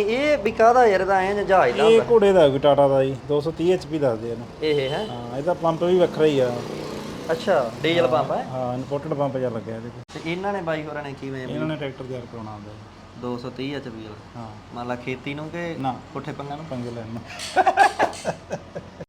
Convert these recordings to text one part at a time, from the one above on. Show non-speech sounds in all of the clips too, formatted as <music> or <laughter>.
ਇਹ ਵੀ ਕਾਹਦਾ ਯਾਰ ਦਾ ਐ ਜਹਾਜ਼ ਦਾ ਇਹ ਘੋੜੇ ਦਾ ਹੈ ਟਾਟਾ ਦਾ ਜੀ 230 HP ਦੱਸਦੇ ਇਹਨੂੰ। ਇਹ ਹੈ? ਹਾਂ ਇਹਦਾ ਪੰਪ ਵੀ ਵੱਖਰਾ ਹੀ ਆ। ਅੱਛਾ ਡੀਜ਼ਲ ਪੰਪ ਹੈ? ਹਾਂ ਇੰਪੋਰਟਡ ਪੰਪ ਜਿਹਾ ਲੱਗਿਆ ਇਹਦੇ ਤੇ ਤੇ ਇਹਨਾਂ ਨੇ ਬਾਈ ਹੋਰਾਂ ਨੇ ਕਿਵੇਂ ਇਹਨਾਂ ਨੇ ਟਰੈਕਟਰ ਤਿਆਰ ਕਰਾਉਣਾ ਹੁੰਦਾ ਜੀ। 230 ਐਚਪੀ ਵਾਲਾ? ਹਾਂ। ਮੰਨ ਲਾ ਖੇਤੀ ਨੂੰ ਕਿ ਨਾ। ਪੁੱਠੇ ਪੰਗਾਂ ਨੂੰ? ਪੰਗੇ ਲੈਣ ਨੂੰ।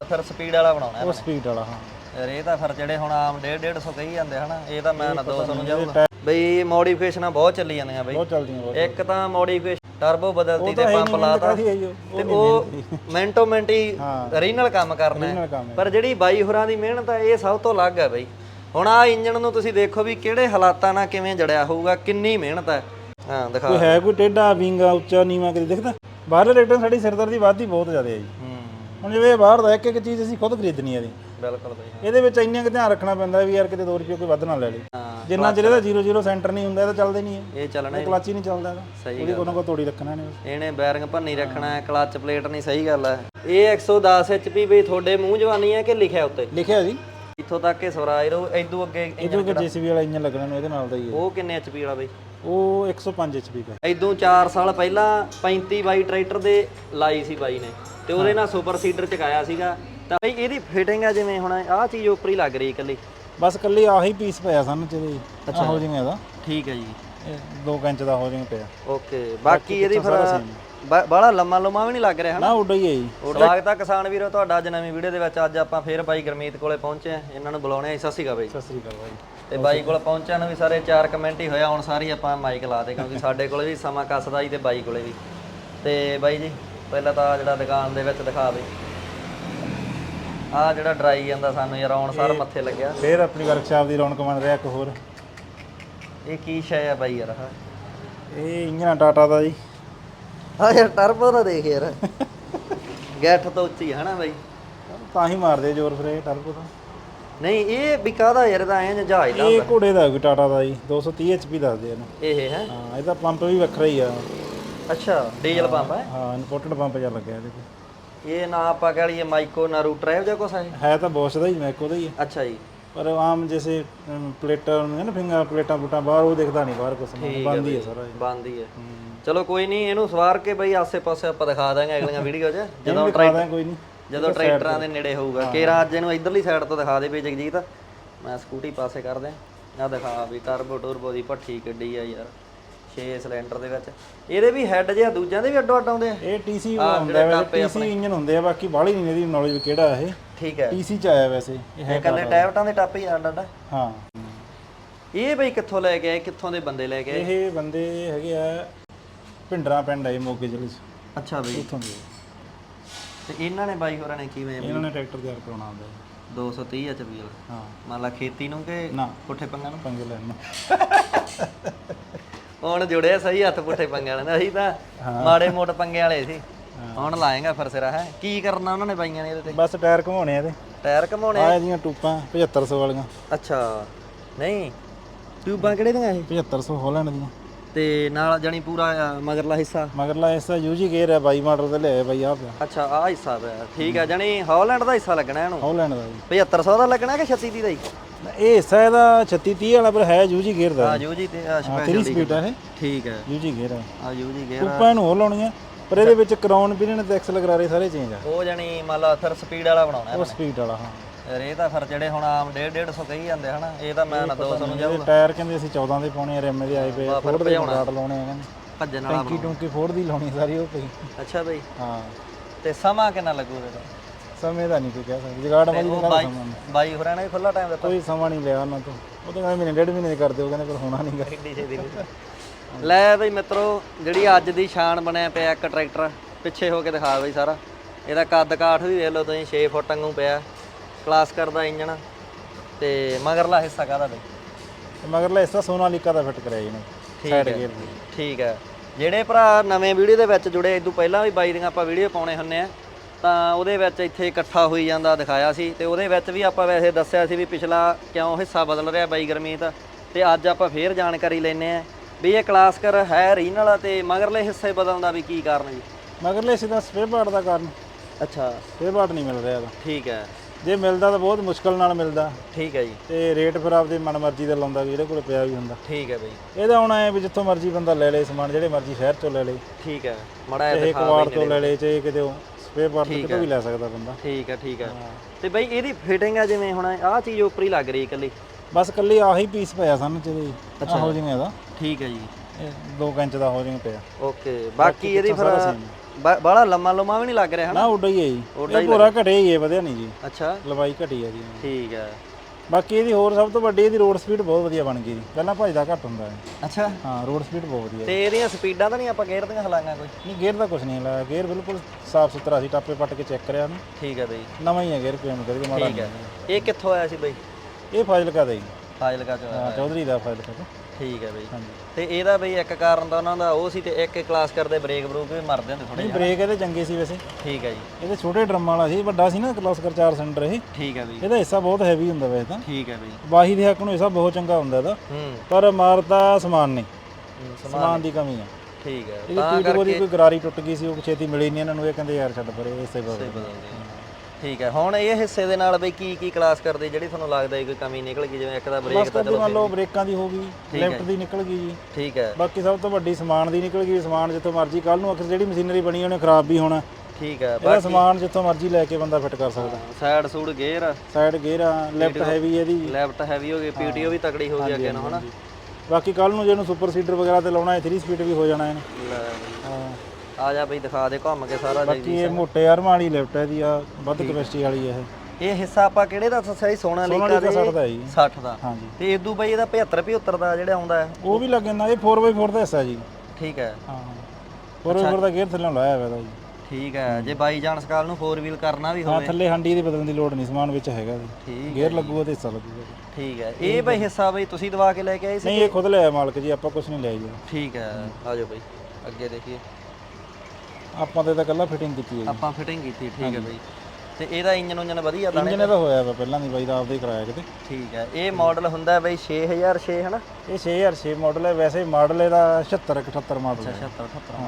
ਫਿਰ ਸਪੀਡ ਵਾਲਾ ਬਣਾਉਣਾ ਉਹ ਸਪੀਡ ਵਾਲਾ ਹਾਂ। ਯਾਰ ਇਹ ਤਾਂ ਫਿਰ ਜਿਹੜੇ ਹੁਣ ਆਮ 1.5 150 ਕਹੀ ਜਾਂਦੇ ਹਨਾ ਇਹ ਤਾਂ ਮੈਂ ਨਾ 200 ਨੂੰ ਜਾਊਗਾ। ਬਈ ਮੋਡੀਫਿਕੇਸ਼ਨਾਂ ਬਹੁਤ ਚੱਲੀ ਜਾਂਦੀਆਂ ਬਈ। ਬਹੁਤ ਚੱਲਦੀਆਂ ਬਹੁਤ ਇੱਕ ਤਾਂ ਮੋਡੀਫਿਕੇਸ਼ਨ ਟਰਬੋ ਬਦਲਤੀ ਤੇ ਪੰਪ ਲਾਤਾ? ਤੇ ਉਹ ਮਿੰਟੋ ਮਿੰਟ ਹੀ। ਰੀਨਲ ਕੰਮ ਕਰਨਾ ਹੈ। ਪਰ ਜਿਹੜੀ ਬਾਈ ਹੋਰਾਂ ਦੀ ਮਿਹਨਤ ਹੈ ਇਹ ਸਭ ਤੋਂ ਅਲੱਗ ਹੈ ਬਈ। ਹੁਣ ਆ ਇੰਜਣ ਨੂੰ ਤੁਸੀਂ ਦੇਖੋ ਵੀ ਕਿਹੜੇ ਹਾਲਾਤਾਂ ਨਾਲ ਕਿਵੇਂ ਜੜਿਆ ਹੋਊਗਾ ਕਿੰਨੀ ਮਿਹਨਤ ਹੈ ਹਾਂ ਦਿਖਾ। ਕੋਈ ਹੈ ਕੋਈ ਟੇਢਾ ਵਿੰਗਾ ਉੱਚਾ ਨੀਵਾ ਕਦੇ ਦਿਖਦਾ? ਬਾਹਰਲੇ ਰੇਟਾਂ ਸਾਡੀ ਸਿਰਦਰਦੀ ਵੱਧਦੀ ਬਹੁਤ ਜ਼ਿਆਦਾ ਹੈ ਜੀ। ਹੂੰ। ਹੁਣ ਜਿਵੇਂ ਬਾਹਰ ਦਾ ਇੱਕ ਇੱਕ ਚੀਜ਼ ਅਸੀਂ ਖੁਦ ਖਰੀਦਣੀ ਹੈ ਜੀ। ਬਿਲਕੁਲ ਬਈ ਇਹਦੇ ਵਿੱਚ ਇੰਨਾ ਕੁ ਧਿਆਨ ਰੱਖਣਾ ਪੈਂਦਾ ਵੀ ਯਾਰ ਕਿਤੇ 2 ਰੁਪਏ ਕੋਈ ਵੱਧ ਨਾ ਲੈ ਲੇ। ਹਾਂ ਜਿੰਨਾ ਚਿਰ ਇਹਦਾ 00 ਸੈਂਟਰ ਨਹੀਂ ਹੁੰਦਾ ਇਹ ਤਾਂ ਚੱਲਦਾ ਹੀ ਨਹੀਂ ਹੈ। ਇਹ ਚੱਲਣਾ ਹੀ- ਕਲੱਚ ਹੀ ਨਹੀਂ ਚੱਲਦਾ ਇਹਦਾ। ਸਹੀ ਉਹਦੀ ਕੋਈ ਨਾ ਕੋਈ ਤੋੜੀ ਰੱਖਣਾ ਨੇ ਇਹਨੇ ਬੈਰਿੰਗ ਭੰਨੀ ਰੱਖਣਾ ਹੈ ਕਲੱਚ ਪਲੇਟ ਨਹੀਂ ਸਹੀ ਗੱਲ ਹੈ ਇਹ 110 HP ਬਈ ਤੁਹਾਡੇ ਮੂੰਹ ਜਵਾਨੀ ਹੈ ਕਿ ਲਿਖਿਆ ਉੱਤੇ? ਲਿਖਿਆ ਜੀ। ਇੱਥੋਂ ਤੱਕ ਕਿ ਸਵਰਾਜ ਰੋ ਇਦੋਂ ਅੱਗੇ ਇਹ ਜੋ ਕਿ ਜੀਸੀਬੀ ਵਾਲਾ ਇੰਜਨ ਲੱਗਣਾ ਨੂੰ ਇਹਦੇ ਨਾਲ ਦਾ ਹੀ ਹੈ। ਉਹ ਕਿੰਨੇ HP ਵਾਲਾ ਬਈ? ਉਹ 105 HP ਦਾ। ਇਦੋਂ 4 ਸਾਲ ਪਹਿਲਾਂ 35 ਬਾਈ ਟਰੈਕਟਰ ਦੇ ਲਾਈ ਸੀ ਬਾਈ ਨੇ। ਤੇ ਉਹਦੇ ਨਾਲ ਸੁਪਰ ਸੀਡਰ ਚਕਾਇਆ ਸੀਗਾ। ਤਾਂ ਬਈ ਇਹਦੀ ਫਿਟਿੰਗ ਆ ਜਿਵੇਂ ਹੁਣ ਆਹ ਚੀਜ਼ ਉੱਪਰ ਹੀ ਲੱਗ ਰਹੀ ਇਕੱਲੀ। ਬਸ ਕੱਲੀ ਆਹੀ ਪੀਸ ਪਿਆ ਸਾਨੂੰ ਜਿਹਦੇ ਅੱਛਾ। ਹੋ ਜਿਵੇਂ ਇਹਦਾ। ਠੀਕ ਹੈ ਜੀ। ਇਹ 2 ਇੰਚ ਦਾ ਹੋ ਜਿਵੇਂ ਪਿਆ। ਓਕੇ ਬਾਕੀ ਇਹਦੀ ਫਿਰ ਬਾਹਲਾ ਲੰਮਾ ਲੰਮਾ ਵੀ ਨਹੀਂ ਲੱਗ ਰਿਹਾ ਹਨਾ? ਨਾ ਉੱਡਾ ਹੀ ਹੈ ਜੀ। ਸਵਾਗਤ ਕਿਸਾਨ ਵੀਰੋ ਤੁਹਾਡਾ ਅੱਜ ਨਵੀਂ ਵੀਡੀਓ ਦੇ ਵਿੱਚ ਅੱਜ ਆਪਾਂ ਫੇਰ ਬਾਈ ਗਰਮੀਤ ਕੋਲੇ ਪਹੁੰਚੇ ਆ ਇਹਨਾਂ ਨੂੰ ਬੁਲਾਉਣੇ ਆ ਸਤਿ ਸ਼੍ਰੀ ਅਕਾਲ ਬਾਈ। ਸਤਿ ਸ੍ਰੀ ਅਕਾਲ ਬਾਈ। ਤੇ ਬਾਈ ਕੋਲ ਪਹੁੰਚਿਆ ਨੂੰ ਵੀ ਸਾਰੇ ਚਾਰ ਕਮੈਂਟ ਹੀ ਹੋਇਆ ਹੁਣ ਸਾਰੀ ਆਪਾਂ ਮਾਈਕ ਲਾ ਦੇ ਕਿਉਂਕਿ ਸਾਡੇ ਕੋਲੇ ਵੀ ਸਮਾਂ ਕੱਸਦਾ ਜੀ ਤੇ ਬਾਈ ਕੋਲੇ ਵੀ। ਤੇ ਬਾਈ ਜੀ ਪਹਿਲਾਂ ਤਾਂ ਜਿਹੜਾ ਦੁਕਾਨ ਦੇ ਵਿੱਚ ਦਿਖਾ ਦੇ। ਆ ਜਿਹੜਾ ਡਰਾਈ ਜਾਂਦਾ ਸਾਨੂੰ ਯਾਰ ਆਉਣ ਸਾਰ ਮੱਥੇ ਲੱਗਿਆ। ਫੇਰ ਆਪਣੀ ਵਰਕਸ਼ਾਪ ਦੀ ਰੌਣਕ ਬਣ ਰਿਹਾ ਇੱਕ ਹੋਰ। ਇਹ ਕੀ ਸ਼ੈ ਆ ਬਾਈ ਯਾਰ ਇਹ ਇੰਜਨ ਟਾਟਾ ਦਾ ਜੀ। ਆ ਯਾਰ ਟਰਬੋ ਦਾ ਦੇਖ ਯਾਰ। ਗੈਠ ਤੋਂ ਉੱਚੀ ਹੈ ਨਾ ਬਾਈ? ਤਾਂ ਹੀ ਮਾਰਦੇ ਜ਼ੋਰ ਫਿਰ ਇਹ ਟਰਬੋ ਦਾ ਨਹੀਂ ਇਹ ਵੀ ਕਾਹਦਾ ਯਾਰ ਦਾ ਐ ਜਹਾਜ਼ ਦਾ ਇਹ ਘੋੜੇ ਦਾ ਹੈ ਟਾਟਾ ਦਾ ਜੀ 230 HP ਦੱਸਦੇ ਇਹਨੂੰ। ਇਹ ਹੈ? ਹਾਂ ਇਹਦਾ ਪੰਪ ਵੀ ਵੱਖਰਾ ਹੀ ਆ। ਅੱਛਾ ਡੀਜ਼ਲ ਪੰਪ ਹੈ? ਹਾਂ ਇੰਪੋਰਟਡ ਪੰਪ ਜਿਹਾ ਲੱਗਿਆ ਇਹਦੇ ਤੇ ਇਹ ਨਾ ਆਪਾਂ ਕਹ ਲਈਏ ਮਾਈਕੋ ਨਾ ਰੂਟਰ ਇਹੋ ਜਿਹਾ ਕੁਛ ਹੈ ਹੈ ਤਾਂ ਬੋਸ਼ ਦਾ ਹੀ ਮੈਕੋ ਦਾ ਹੀ ਹੈ। ਅੱਛਾ ਜੀ। ਪਰ ਆਮ ਜੈਸੇ ਅਮ, ਪਲੇਟਾਂ ਹੁੰਦੀਆਂ ਨਾ ਫਿੰਗਰ ਪਲੇਟਾਂ ਬੁਟਾਂ ਬਾਹਰ ਉਹ ਦਿਖਦਾ ਨਹੀਂ ਬਾਹਰ ਕੁਛ ਬੰਦ ਹੀ ਸਾਰਾ ਇਹ। ਬੰਦ ਹੀ ਹੈ। ਚਲੋ ਕੋਈ ਨਹੀਂ ਇਹਨੂੰ ਸਵਾਰ ਕੇ ਬਈ ਆਸੇ-ਪਾਸੇ ਆਪਾਂ ਦਿਖਾ ਦਾਂਗੇ ਅਗਲੀਆਂ ਵੀਡੀਓ 'ਚ। ਜਦੋਂ ਦਿਖਾ ਦਾਂ ਕੋਈ ਨਹੀਂ। ਜਦੋਂ ਟਰੈਕਟਰਾਂ ਦੇ ਨੇੜੇ ਹੋਊਗਾ। ਕੇਰਾ ਅੱਜ ਇਹਨੂੰ ਇਧਰਲੀ ਸਾਈਡ ਤੋਂ ਦਿਖਾ ਦੇ ਵੀ ਜਗਜੀਤ। ਮੈਂ ਸਕੂਟੀ ਪਾਸੇ ਕਰ ਦਿਆਂ। ਆ ਦਿਖਾ ਵੀ ਟਰਬੋ ਟਰਬੋ ਦੀ ਭੱਠੀ ਕੱਢੀ ਆ ਯਾਰ। 6 ਸਿਲੰਡਰ ਦੇ ਵਿੱਚ। ਇਹਦੇ ਵੀ ਹੈੱਡ ਜਿਹਾ ਦੂਜਿਆਂ ਦੇ ਵੀ ਅੱਡੋ ਅੱਡ ਆਉਂਦੇ ਆ? ਇਹ ਟੀਸੀ ਹੁੰਦਾ ਵੈਸੇ ਟੀਸੀ ਇੰਜਨ ਹੁੰਦੇ ਆ ਬਾਕੀ ਬਾਹਲੀ ਨਹੀਂ ਇਹਦੀ ਨੌਲੇਜ ਕਿਹੜਾ ਇਹ। ਠੀਕ ਹੈ। ਟੀਸੀ ਚ ਆਇਆ ਵੈਸੇ। ਇਹ ਹੈ ਇਹ ਕੱਲੇ ਟੈਵਟਾਂ ਦੇ ਟੱਪ ਹੀ ਅੱਡ ਅੱਡ ਆ। ਹਾਂ। ਇਹ ਬਈ ਕਿੱਥੋਂ ਲੈ ਕੇ ਆਏ ਕਿੱਥੋਂ ਦੇ ਬੰਦੇ ਲੈ ਕੇ ਆਏ? ਇਹ ਬੰਦੇ ਹੈਗੇ ਆ ਭਿੰਡਰਾ ਪਿੰਡ ਹੈ ਮੋਗੇ ਜ਼ਿਲ੍ਹੇ ਚ। ਅੱਛਾ ਬਈ। ਉੱਥੋਂ ਦੇ। ਤੇ ਇਹਨਾਂ ਨੇ ਬਾਈ ਹੋਰਾਂ ਨੇ ਕਿਵੇਂ ਇਹਨਾਂ ਨੇ ਟਰੈਕਟਰ ਤਿਆਰ ਕਰਾਉਣਾ ਹੁੰਦਾ ਜੀ। 230 ਐਚਪੀ ਵਾਲਾ ਹਾਂ। ਮੰਨ ਲਾ ਖੇਤੀ ਨੂੰ ਕਿ ਨਾ। ਪੁੱਠੇ ਪੰਗਾਂ ਨੂੰ? ਪੰਗੇ ਲੈਣ ਨੂੰ। <laughs> ਹੁਣ ਜੁੜਿਆ ਸਹੀ ਹੱਥ ਪੁੱਠੇ ਪੰਗੇ ਵਾਲੇ ਨਾਲ ਅਸੀਂ ਤਾਂ ਮਾੜੇ ਮੋਟ ਪੰਗੇ ਵਾਲੇ ਸੀ। ਹੁਣ ਲਾਏਗਾ ਫਿਰ ਸਿਰਾ ਹੈ। ਕੀ ਕਰਨਾ ਉਹਨਾਂ ਨੇ ਬਾਈਆਂ ਨੇ ਇਹਦੇ ਤੇ? ਬਸ ਟਾਇਰ ਘਮਾਉਣੇ ਆ ਇਹਦੇ। ਟਾਇਰ ਘਮਾਉਣੇ ਆ? ਇਹਦੀਆਂ ਟੂਪਾਂ 7500 ਵਾਲੀਆਂ। ਅੱਛਾ। ਨਹੀਂ। ਟਿਊਬਾਂ ਕਿਹੜੇ ਦੀਆਂ ਇਹ? 7500 ਹਾਲੈਂਡ ਦੀਆਂ। ਤੇ ਨਾਲ ਜਾਨੀ ਪੂਰਾ ਅ, ਮਗਰਲਾ ਹਿੱਸਾ? ਮਗਰਲਾ ਇਸ ਦਾ ਯੂਜੀ ਗੇਅਰ ਹੈ 22 ਮਾਡਲ ਦਾ ਲਿਆਇਆ ਬਾਈ ਆ ਪਿਆ ਅੱਛਾ ਆਹ ਹਿੱਸਾ ਪਿਆ। ਠੀਕ ਹੈ ਜਾਨੀ ਹਾਲੈਂਡ ਦਾ ਹਿੱਸਾ ਲੱਗਣਾ ਇਹਨੂੰ? ਹਾਲੈਂਡ ਦਾ ਜੀ। 7500 ਦਾ ਲੱਗਣਾ ਕਿ 36 ਦੀ ਹੀ? ਇਹ ਹਿੱਸਾ ਇਹਦਾ 36 30 ਵਾਲਾ ਪਰ ਹੈ ਯੂਜੀ ਗੇਅਰ ਦਾ। ਆ ਯੂ ਜੀ ਤੇ ਹਾਂ 3 ਸਪੈਸ਼ਲ ਸਪੀਡ ਆ ਇਹ। ਠੀਕ ਹੈ ਯੂਜੀ ਗੇਅਰ ਆ। ਆ ਯੂ ਜੀ ਗੇਅਰ ਟੂਪਾਂ ਇਹਨੂੰ ਹੋਰ ਲਾਉਣੀਆਂ ਪਰ ਇਹਦੇ ਵਿੱਚ ਕਰਾਉਨ ਪੀਰੀਅਡ ਤੇ ਐਕਸਲ ਕਰਾਰੇ ਸਾਰੇ ਚੇਂਜ ਆ। ਉਹ ਜਾਨੀ ਮੰਨ ਲਾ ਫਿਰ ਸਪੀਡ ਵਾਲਾ ਬਣਾਉਣਾ ਉਹ ਸਪੀਡ ਵਾਲਾ ਹਾਂ। ਇਹ ਤਾਂ ਫਿਰ ਜਿਹੜੇ ਹੁਣ ਆਮ 1.5 150 ਕਹੀ ਜਾਂਦੇ ਹਨਾ ਇਹ ਤਾਂ ਮੈਂ ਨਾ 200 ਨੂੰ ਇਹਦੇ ਟਾਇਰ ਕਹਿੰਦੇ ਅਸੀਂ 14 ਦੇ ਪਾਉਣੇ ਆ ਰਿਮ ਦੇ ਆਏ ਪਏ ਆ, ਫੋਰਡ ਦੇ ਰਾਟ ਲਾਉਣੇ ਆ ਕਹਿੰਦੇ। ਭੱਜਣ ਵਾਲਾ ਟੈਂਕੀ ਟੂੰਕੀ ਫੋਰਡ ਦੀ ਲਾਉਣੀ ਸਾਰੀ ਉਹ ਪਈ। ਅੱਛਾ ਬਈ। ਹਾਂ। ਤੇ ਸਮਾਂ ਕਿੰਨਾ ਲੱਗੂ ਇਹਦਾ ਸਮੇਂ ਦਾ ਨਹੀਂ ਕੋਈ ਕਹਿ ਸਕਦਾ ਜਗਾੜ ਵਾਲੀ ਦਾ ਬਾਈ ਸਮਾਂ ਨਹੀਂ। ਬਾਈ ਹੋਰਾਂ ਨੇ ਵੀ ਖੁੱਲਾ ਟਾਈਮ ਦਿੱਤਾ। ਕੋਈ ਸਮਾਂ ਨਹੀਂ ਲਿਆ ਉਹਨਾਂ ਤੋਂ। ਉਹ ਤਾਂ ਕਹਿੰਦੇ ਮਹੀਨੇ ਡੇਢ ਮਹੀਨੇ ਦੇ ਕਰਦੇ ਉਹ ਕਹਿੰਦੇ ਪਰ ਹੋਣਾ ਨਹੀਂਗਾ ਛੇਤੀ ਲੈ ਬਈ ਮਿੱਤਰੋ ਜਿਹੜੀ ਅੱਜ ਦੀ ਸ਼ਾਨ ਬਣਿਆ ਪਿਆ ਇੱਕ ਟਰੈਕਟਰ ਪਿੱਛੇ ਹੋ ਕੇ ਦਿਖਾ ਬਈ ਸਾਰਾ। ਇਹਦਾ ਕੱਦ ਕਾਠ ਵੀ ਵੇਖ ਲਓ ਤੁਸੀਂ 6 ਫੁੱਟ ਵਾਂਗੂ ਪਿਆ। ਕਲਾਸ ਕਰਦਾ ਇੰਜਣ ਤੇ ਮਗਰਲਾ ਹਿੱਸਾ ਕਾਹਦਾ ਬਈ ਤੇ ਮਗਰਲਾ ਹਿੱਸਾ ਸੋਨਾਲੀਕਾ ਦਾ ਫਿੱਟ ਕਰਿਆ ਜੀ ਨੇ ਸਾਈਡ ਗੇਅਰ ਦੀ। ਠੀਕ ਹੈ। ਜਿਹੜੇ ਭਰਾ ਨਵੇਂ ਵੀਡੀਓ ਦੇ ਵਿੱਚ ਜੁੜੇ ਇਦੋਂ ਪਹਿਲਾਂ ਵੀ ਬਾਈ ਦੀਆਂ ਆਪਾਂ ਵੀਡੀਓ ਪਾਉਣੇ ਹੁੰਨੇ ਆ ਤਾਂ ਉਹਦੇ ਵਿੱਚ ਇੱਥੇ ਇਕੱਠਾ ਹੋਈ ਜਾਂਦਾ ਦਿਖਾਇਆ ਸੀ। ਤੇ ਉਹਦੇ ਵਿੱਚ ਵੀ ਆਪਾਂ ਵੈਸੇ ਦੱਸਿਆ ਸੀ ਵੀ ਪਿਛਲਾ ਕਿਉਂ ਹਿੱਸਾ ਬਦਲ ਰਿਹਾ ਬਾਈ ਗਰਮੀਤ। ਤੇ ਅੱਜ ਆਪਾਂ ਫੇਰ ਜਾਣਕਾਰੀ ਲੈਨੇ ਆ ਵੀ ਇਹ ਕਲਾਸਕਰ ਹੈ ਰੀਨਲ ਤੇ ਮਗਰਲੇ ਹਿੱਸੇ ਬਦਲਣ ਦਾ ਵੀ ਕੀ ਕਾਰਨ ਜੀ? ਮਗਰਲੇ ਹਿੱਸੇ ਦਾ ਸਪੇਅਰ ਪਾਰਟ ਦਾ ਕਾਰਨ। ਅੱਛਾ। ਸਪੇਅਰ ਪਾਰਟ ਨਹੀਂ ਮਿਲ ਰਿਹਾ ਇਹਦਾ। ਠੀਕ ਹੈ। ਜੇ ਮਿਲਦਾ ਤਾਂ ਬਹੁਤ ਮੁਸ਼ਕਲ ਨਾਲ ਮਿਲਦਾ। ਠੀਕ ਹੈ ਜੀ। ਤੇ ਰੇਟ ਫਿਰ ਆਪਦੀ ਮਨਮਰਜ਼ੀ ਦਾ ਲਾਉਂਦਾ ਵੀ ਜਿਹੜੇ ਕੋਲ ਪਿਆ ਵੀ ਹੁੰਦਾ। ਠੀਕ ਹੈ ਬਈ। ਇਹਦਾ ਹੁਣ ਐ ਵੀ ਜਿੱਥੋਂ ਮਰਜ਼ੀ ਬੰਦਾ ਲੈ ਲੇ ਸਮਾਨ ਜਿਹੜੇ ਮਰਜ਼ੀ ਸ਼ਹਿਰ ਚੋਂ ਲੈ ਲੇ। ਠੀਕ ਹੈ ਮੜਾ ਇਹ ਕਵਾੜ ਤੋਂ ਲੈ ਲੇ ਚਾਹੇ ਕਿਤੇ ਸਪੇਅਰ ਪਾਰਟ ਤੋਂ ਕਿਤੋਂ ਵੀ ਲੈ ਸਕਦਾ ਬੰਦਾ। ਠੀਕ ਹੈ ਠੀਕ ਹੈ। ਤੇ ਬਈ ਇਹਦੀ ਫਿਟਿੰਗ ਆ ਜਿਵੇਂ ਹੁਣ ਆਹ ਚੀਜ਼ ਉੱਪਰ ਹੀ ਲੱਗ ਰਹੀ ਇਕੱਲੀ। ਬਸ ਕੱਲੀ ਆਹੀ ਪੀਸ ਪਿਆ ਸਾਨੂੰ ਜਿਹਦੇ ਅੱਛਾ। ਹੋ ਜਿਵੇਂ ਇਹਦਾ। ਠੀਕ ਹੈ ਜੀ। ਇਹ 2 ਇੰਚ ਦਾ ਹੋ ਜਿਵੇਂ ਪਿਆ। ਓਕੇ ਬਾਕੀ ਇਹਦੀ ਫਿਰ ਬਾਹਲਾ ਲੰਮਾ ਲੰਮਾ ਵੀ ਨਹੀਂ ਲੱਗ ਰਿਹਾ ਹਨਾ? ਨਾ ਉੱਡਾ ਹੀ ਹੈ ਜੀ। ਇਹ ਪੂਰਾ ਘਟਿਆ ਹੀ ਹੈ ਵਧਿਆ ਨਹੀਂ ਜੀ। ਅੱਛਾ। ਲੰਬਾਈ ਘਟੀ ਹੈ ਜੀ। ਠੀਕ ਹੈ ਬਾਕੀ ਇਹਦੀ ਹੋਰ ਸਭ ਤੋਂ ਵੱਡੀ ਇਹਦੀ ਰੋਡ ਸਪੀਡ ਬਹੁਤ ਵਧੀਆ ਬਣ ਗਈ ਜੀ। ਪਹਿਲਾਂ ਭਜਦਾ ਘੱਟ ਹੁੰਦਾ ਹੈ। ਅੱਛਾ। ਹਾਂ ਰੋਡ ਸਪੀਡ ਬਹੁਤ ਵਧੀਆ। ਤੇ ਇਹਦੀਆਂ ਸਪੀਡਾਂ ਤਾਂ ਨਹੀਂ ਆਪਾਂ ਗੇਅਰਦੀਆਂ ਹਲਾਂਗਾ ਕੋਈ? ਨਹੀਂ ਗੇਅਰ ਦਾ ਕੁਝ ਨਹੀਂ ਲਾਇਆ ਗੇਅਰ ਬਿਲਕੁਲ ਸਾਫ਼ ਸੁਥਰਾ ਸੀ ਟਾਪੇ ਪੱਟ ਕੇ ਚੈੱਕ ਕਰਿਆ ਉਹਨੂੰ। ਠੀਕ ਹੈ ਬਈ। ਨਵਾਂ ਹੀ ਹੈ ਗੇਅਰ ਪੇਮ ਕਰਕੇ ਮਾੜਾ ਠੀਕ ਹੈ ਇਹ ਕਿੱਥੋਂ ਆਇਆ ਸੀ ਬਈ। ਇਹ ਫਾਜ਼ਿਲਕਾ ਦਾ ਜੀ ਫਾਜ਼ਿਲਕਾ ਚੋਂ ਆਇਆ ਹਾਂ ਚੌਧਰੀ ਦਾ ਫਾਜ਼ਿਲਕਾ ਤੋਂ। ਠੀਕ ਹੈ ਬਈ। ਹਾਂਜੀ। ਤੇ ਇਹਦਾ ਬਈ ਇੱਕ ਕਾਰਨ ਤਾਂ ਉਹਨਾਂ ਦਾ ਉਹ ਸੀ ਤੇ ਇੱਕ ਕਲਾਸ ਕਰਦੇ ਬ੍ਰੇਕ ਬਰੂਕ ਵੀ ਮਰਦੇ ਹੁੰਦੇ ਥੋੜੇ ਨਹੀਂ ਬ੍ਰੇਕ ਇਹਦੇ ਚੰਗੇ ਸੀ ਵੈਸੇ। ਠੀਕ ਹੈ ਜੀ। ਇਹਦੇ ਛੋਟੇ ਡਰਮ ਵਾਲਾ ਸੀ ਵੱਡਾ ਸੀ ਨਾ ਕਲਾਸਕਰ 4 ਸਿਲੰਡਰ ਇਹ। ਠੀਕ ਹੈ ਬਈ। ਇਹਦਾ ਹਿੱਸਾ ਬਹੁਤ ਹੈਵੀ ਹੁੰਦਾ ਵੈਸੇ ਤਾਂ। ਠੀਕ ਹੈ ਬਈ। ਬਾਹੀ ਦੇ ਹੱਕ ਨੂੰ ਹਿੱਸਾ ਬਹੁਤ ਚੰਗਾ ਹੁੰਦਾ ਇਹਦਾ। ਹੂੰ। ਪਰ ਮਾਰਦਾ ਸਮਾਨ ਨਹੀਂ ਹੂੰ, ਸਮਾਨ ਦੀ ਕਮੀ ਆ। ਠੀਕ ਹੈ। ਇਹਦੀ ਪੀਟ ਬੋਦੀ ਕੋਈ ਗਰਾਰੀ ਟੁੱਟ ਗਈ ਸੀ ਉਹ ਛੇਤੀ ਮਿਲੀ ਨਹੀਂ ਇਹਨਾਂ ਨੂੰ ਇਹ ਕਹਿੰਦੇ ਯਾਰ ਛੱਡ ਪਰੇ ਇਸੇ ਬਾਰੇ ਬਦਲਦੇ ਆ। ਠੀਕ ਹੈ ਹੁਣ ਇਹ ਹਿੱਸੇ ਦੇ ਨਾਲ ਬਈ ਕੀ ਕੀ ਕਲਾਸ ਕਰਦੇ ਜਿਹੜੀ ਤੁਹਾਨੂੰ ਲੱਗਦਾ ਹੈ ਕੋਈ ਕਮੀ ਨਿਕਲ ਗਈ ਜਿਵੇਂ ਇੱਕ ਦਾ ਬ੍ਰੇਕ ਬਸ ਕਦੀ ਮੰਨ ਲਓ ਬ੍ਰੇਕਾਂ ਦੀ ਹੋ ਗਈ ਲੈਫਟ ਦੀ ਨਿਕਲ ਗਈ ਜੀ। ਠੀਕ ਹੈ। ਬਾਕੀ ਸਭ ਤੋਂ ਵੱਡੀ ਸਮਾਨ ਦੀ ਨਿਕਲ ਗਈ ਸਮਾਨ ਜਿੱਥੋਂ ਮਰਜ਼ੀ ਕੱਲ ਨੂੰ ਅਖਰ ਜਿਹੜੀ ਮਸ਼ੀਨਰੀ ਬਣੀ ਉਹਨੇ ਖਰਾਬ ਵੀ ਹੋਣਾ। ਠੀਕ ਹੈ ਇਹਦਾ ਸਮਾਨ ਜਿੱਥੋਂ ਮਰਜ਼ੀ ਲੈ ਕੇ ਬੰਦਾ ਫਿੱਟ ਕਰ ਸਕਦਾ। ਸਾਈਡ ਸੂਡ ਗੇਅਰ ਸਾਈਡ ਗੇਅਰ ਆ ਲੈਫਟ ਹੈਵੀ ਇਹਦੀ। ਲੈਫਟ ਹੈਵੀ ਹੋ ਗਈ ਪੀਟੀਓ ਵੀ ਤਕੜੀ ਹੋ ਗਈ ਅੱਗੇ ਨੂੰ ਹਨਾ? ਬਾਕੀ ਕੱਲ ਨੂੰ ਜੇ ਇਹਨੂੰ ਸੁਪਰ ਸੀਡਰ ਵਗੈਰਾ ਤੇ ਲਾਉਣਾ ਹੈ 3 ਸਪੀਡ ਵੀ ਹੋ ਜਾਣਾ ਇਹਨੇ। ਹਾਂ। ਆ ਜਾ ਬਈ ਦਿਖਾ ਦੇ ਘੁੰਮ ਕੇ ਸਾਰਾ ਜੀ ਬਾਕੀ ਇਹ ਮੋਟੇ ਅਰਮਾਂ ਵਾਲੀ ਲੈਫਟ ਹੈ ਦੀ ਆ ਵੱਧ ਕਪੈਸਿਟੀ ਵਾਲੀ ਹੈ ਇਹ। ਇਹ ਹਿੱਸਾ ਆਪਾਂ ਕਿਹੜੇ ਦਾ ਦੱਸਿਆ ਸੀ? ਸੋਨਾ ਸੋਨਾਲੀਕਾ ਦੇ 60 ਦਾ ਹੈ ਜੀ। 60 ਦਾ। ਹਾਂਜੀ। ਤੇ ਇਦੂ ਬਈ ਇਹਦਾ 75 75 ਦਾ ਜਿਹੜਾ ਆਉਂਦਾ ਹੈ। ਉਹ ਵੀ ਲੱਗੇ ਨਾ ਇਹ 4x4 ਦਾ ਹਿੱਸਾ ਜੀ। ਠੀਕ ਹੈ। ਹਾਂ 4x4 ਦਾ ਗੇਅਰ ਥੱਲੇ ਲਾਇਆ ਹੋਇਆ ਇਹਦਾ ਜੀ। ਠੀਕ ਹੈ ਜੇ ਬਾਈ ਚਾਂਸ ਕਾਲ ਨੂੰ 4 ਵੀਲ ਕਰਨਾ ਵੀ ਹਾਂ ਹੋਵੇ। ਥੱਲੇ ਹਾਂਡੀ ਦੀ ਬਦਲਣ ਦੀ ਲੋੜ ਨਹੀਂ ਸਮਾਨ ਵਿੱਚ ਹੈਗਾ ਜੀ। ਠੀਕ ਗੇਅਰ ਲੱਗੂਗਾ ਤੇ ਹਿੱਸਾ ਲੱਗੂਗਾ ਜੀ। ਠੀਕ ਹੈ। ਇਹ ਬਈ ਹਿੱਸਾ ਬਈ ਤੁਸੀਂ ਦਵਾ ਕੇ ਲੈ ਕੇ ਆਏ ਸੀ ਨਹੀਂ ਇਹ ਖੁਦ ਲਿਆ ਮਾਲਕ ਜੀ ਆਪਾਂ ਕੁਝ ਨਹੀਂ ਲਿਆ ਜੀ। ਠੀਕ ਹੈ ਆ ਜਾਓ ਬਈ ਅੱਗੇ ਦੇਖੀਏ। ਆਪਾਂ ਤੇ ਤਾਂ ਕੱਲਾ ਫਿਟਿੰਗ ਕੀਤੀ ਹੈ ਆਪਾਂ ਫਿਟਿੰਗ ਕੀਤੀ ਠੀਕ ਹੈ ਬਈ। ਤੇ ਇਹਦਾ ਇੰਜਨ ਉਂਜਨ ਵਧੀਆ ਤਾਂ ਇੰਜਨ ਇਹਦਾ ਹੋਇਆ ਵਾ ਪਹਿਲਾਂ ਦੀ ਬਾਈ ਦਾ ਆਪਦਾ ਹੀ ਕਰਾਇਆ ਕਿਤੇ। ਠੀਕ ਹੈ ਇਹ ਮਾਡਲ ਹੁੰਦਾ ਹੈ ਬਈ 6006 ਹਨਾ? ਇਹ 6006 ਮਾਡਲ ਹੈ ਵੈਸੇ ਮਾਡਲ ਇਹਦਾ 76 78 ਮਾਡਲ ਹੈ। 76 78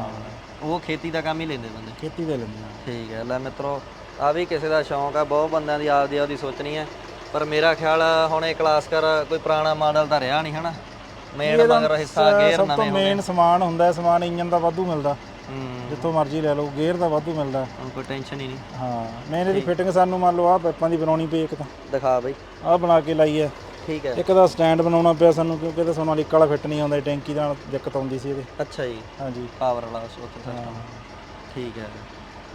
ਉਹ ਖੇਤੀ ਦਾ ਕੰਮ ਹੀ ਲੈਂਦੇ ਬੰਦੇ। ਖੇਤੀ ਦੇ ਲੈਂਦੇ ਠੀਕ ਹੈ ਲੈ ਮਿੱਤਰੋ ਆ ਵੀ ਕਿਸੇ ਦਾ ਸ਼ੌਂਕ ਆ ਬਹੁਤ ਬੰਦਿਆਂ ਦੀ ਆਪਦੀ ਆਪਦੀ ਸੋਚਣੀ ਹੈ। ਪਰ ਮੇਰਾ ਖਿਆਲ ਹੁਣ ਇਹ ਕਲਾਸ ਕਰ ਕੋਈ ਪੁਰਾਣਾ ਮਾਡਲ ਤਾਂ ਰਿਹਾ ਨਹੀਂ ਹਨਾ? ਮੇਨ ਮਗਰ ਹਿੱਸਾ ਗੇਅਰ ਸਭ ਤੋਂ ਨਵੇਂ ਮੇਨ ਸਮਾਨ ਹੁੰਦਾ ਹੈ ਸਮਾਨ ਇੰਜਨ ਦਾ ਵਾਧੂ ਮਿਲਦਾ। ਹੂੰ ਜਿੱਥੋਂ ਮਰਜ਼ੀ ਲੈ ਲਓ ਗੇਅਰ ਦਾ ਵਾਧੂ ਮਿਲਦਾ। ਹੁਣ ਕੋਈ ਟੈਨਸ਼ਨ ਹੀ ਨਹੀਂ। ਹਾਂ ਮੇਨ ਇਹਦੀ ਫਿਟਿੰਗ ਸਾਨੂੰ ਮੰਨ ਲਓ ਆਹ ਪਾਈਪਾਂ ਦੀ ਬਣਾਉਣੀ ਪਈ ਇੱਕ ਤਾਂ। ਦਿਖਾ ਬਈ। ਆਹ ਬਣਾ ਕੇ ਲਾਈ ਹੈ। ਠੀਕ ਹੈ। ਇੱਕ ਦਾ ਸਟੈਂਡ ਬਣਾਉਣਾ ਪਿਆ ਸਾਨੂੰ ਕਿਉਂਕਿ ਇਹਦਾ ਸੋਨਾਲੀਕਾ ਵਾਲਾ ਫਿੱਟ ਨਹੀਂ ਆਉਂਦਾ ਟੈਂਕੀ ਨਾਲ ਦਿੱਕਤ ਆਉਂਦੀ ਸੀ ਇਹਦੇ। ਅੱਛਾ ਜੀ। ਹਾਂਜੀ। ਪਾਵਰ ਵਾਲਾ ਸੋਚ ਠੀਕ ਹੈ।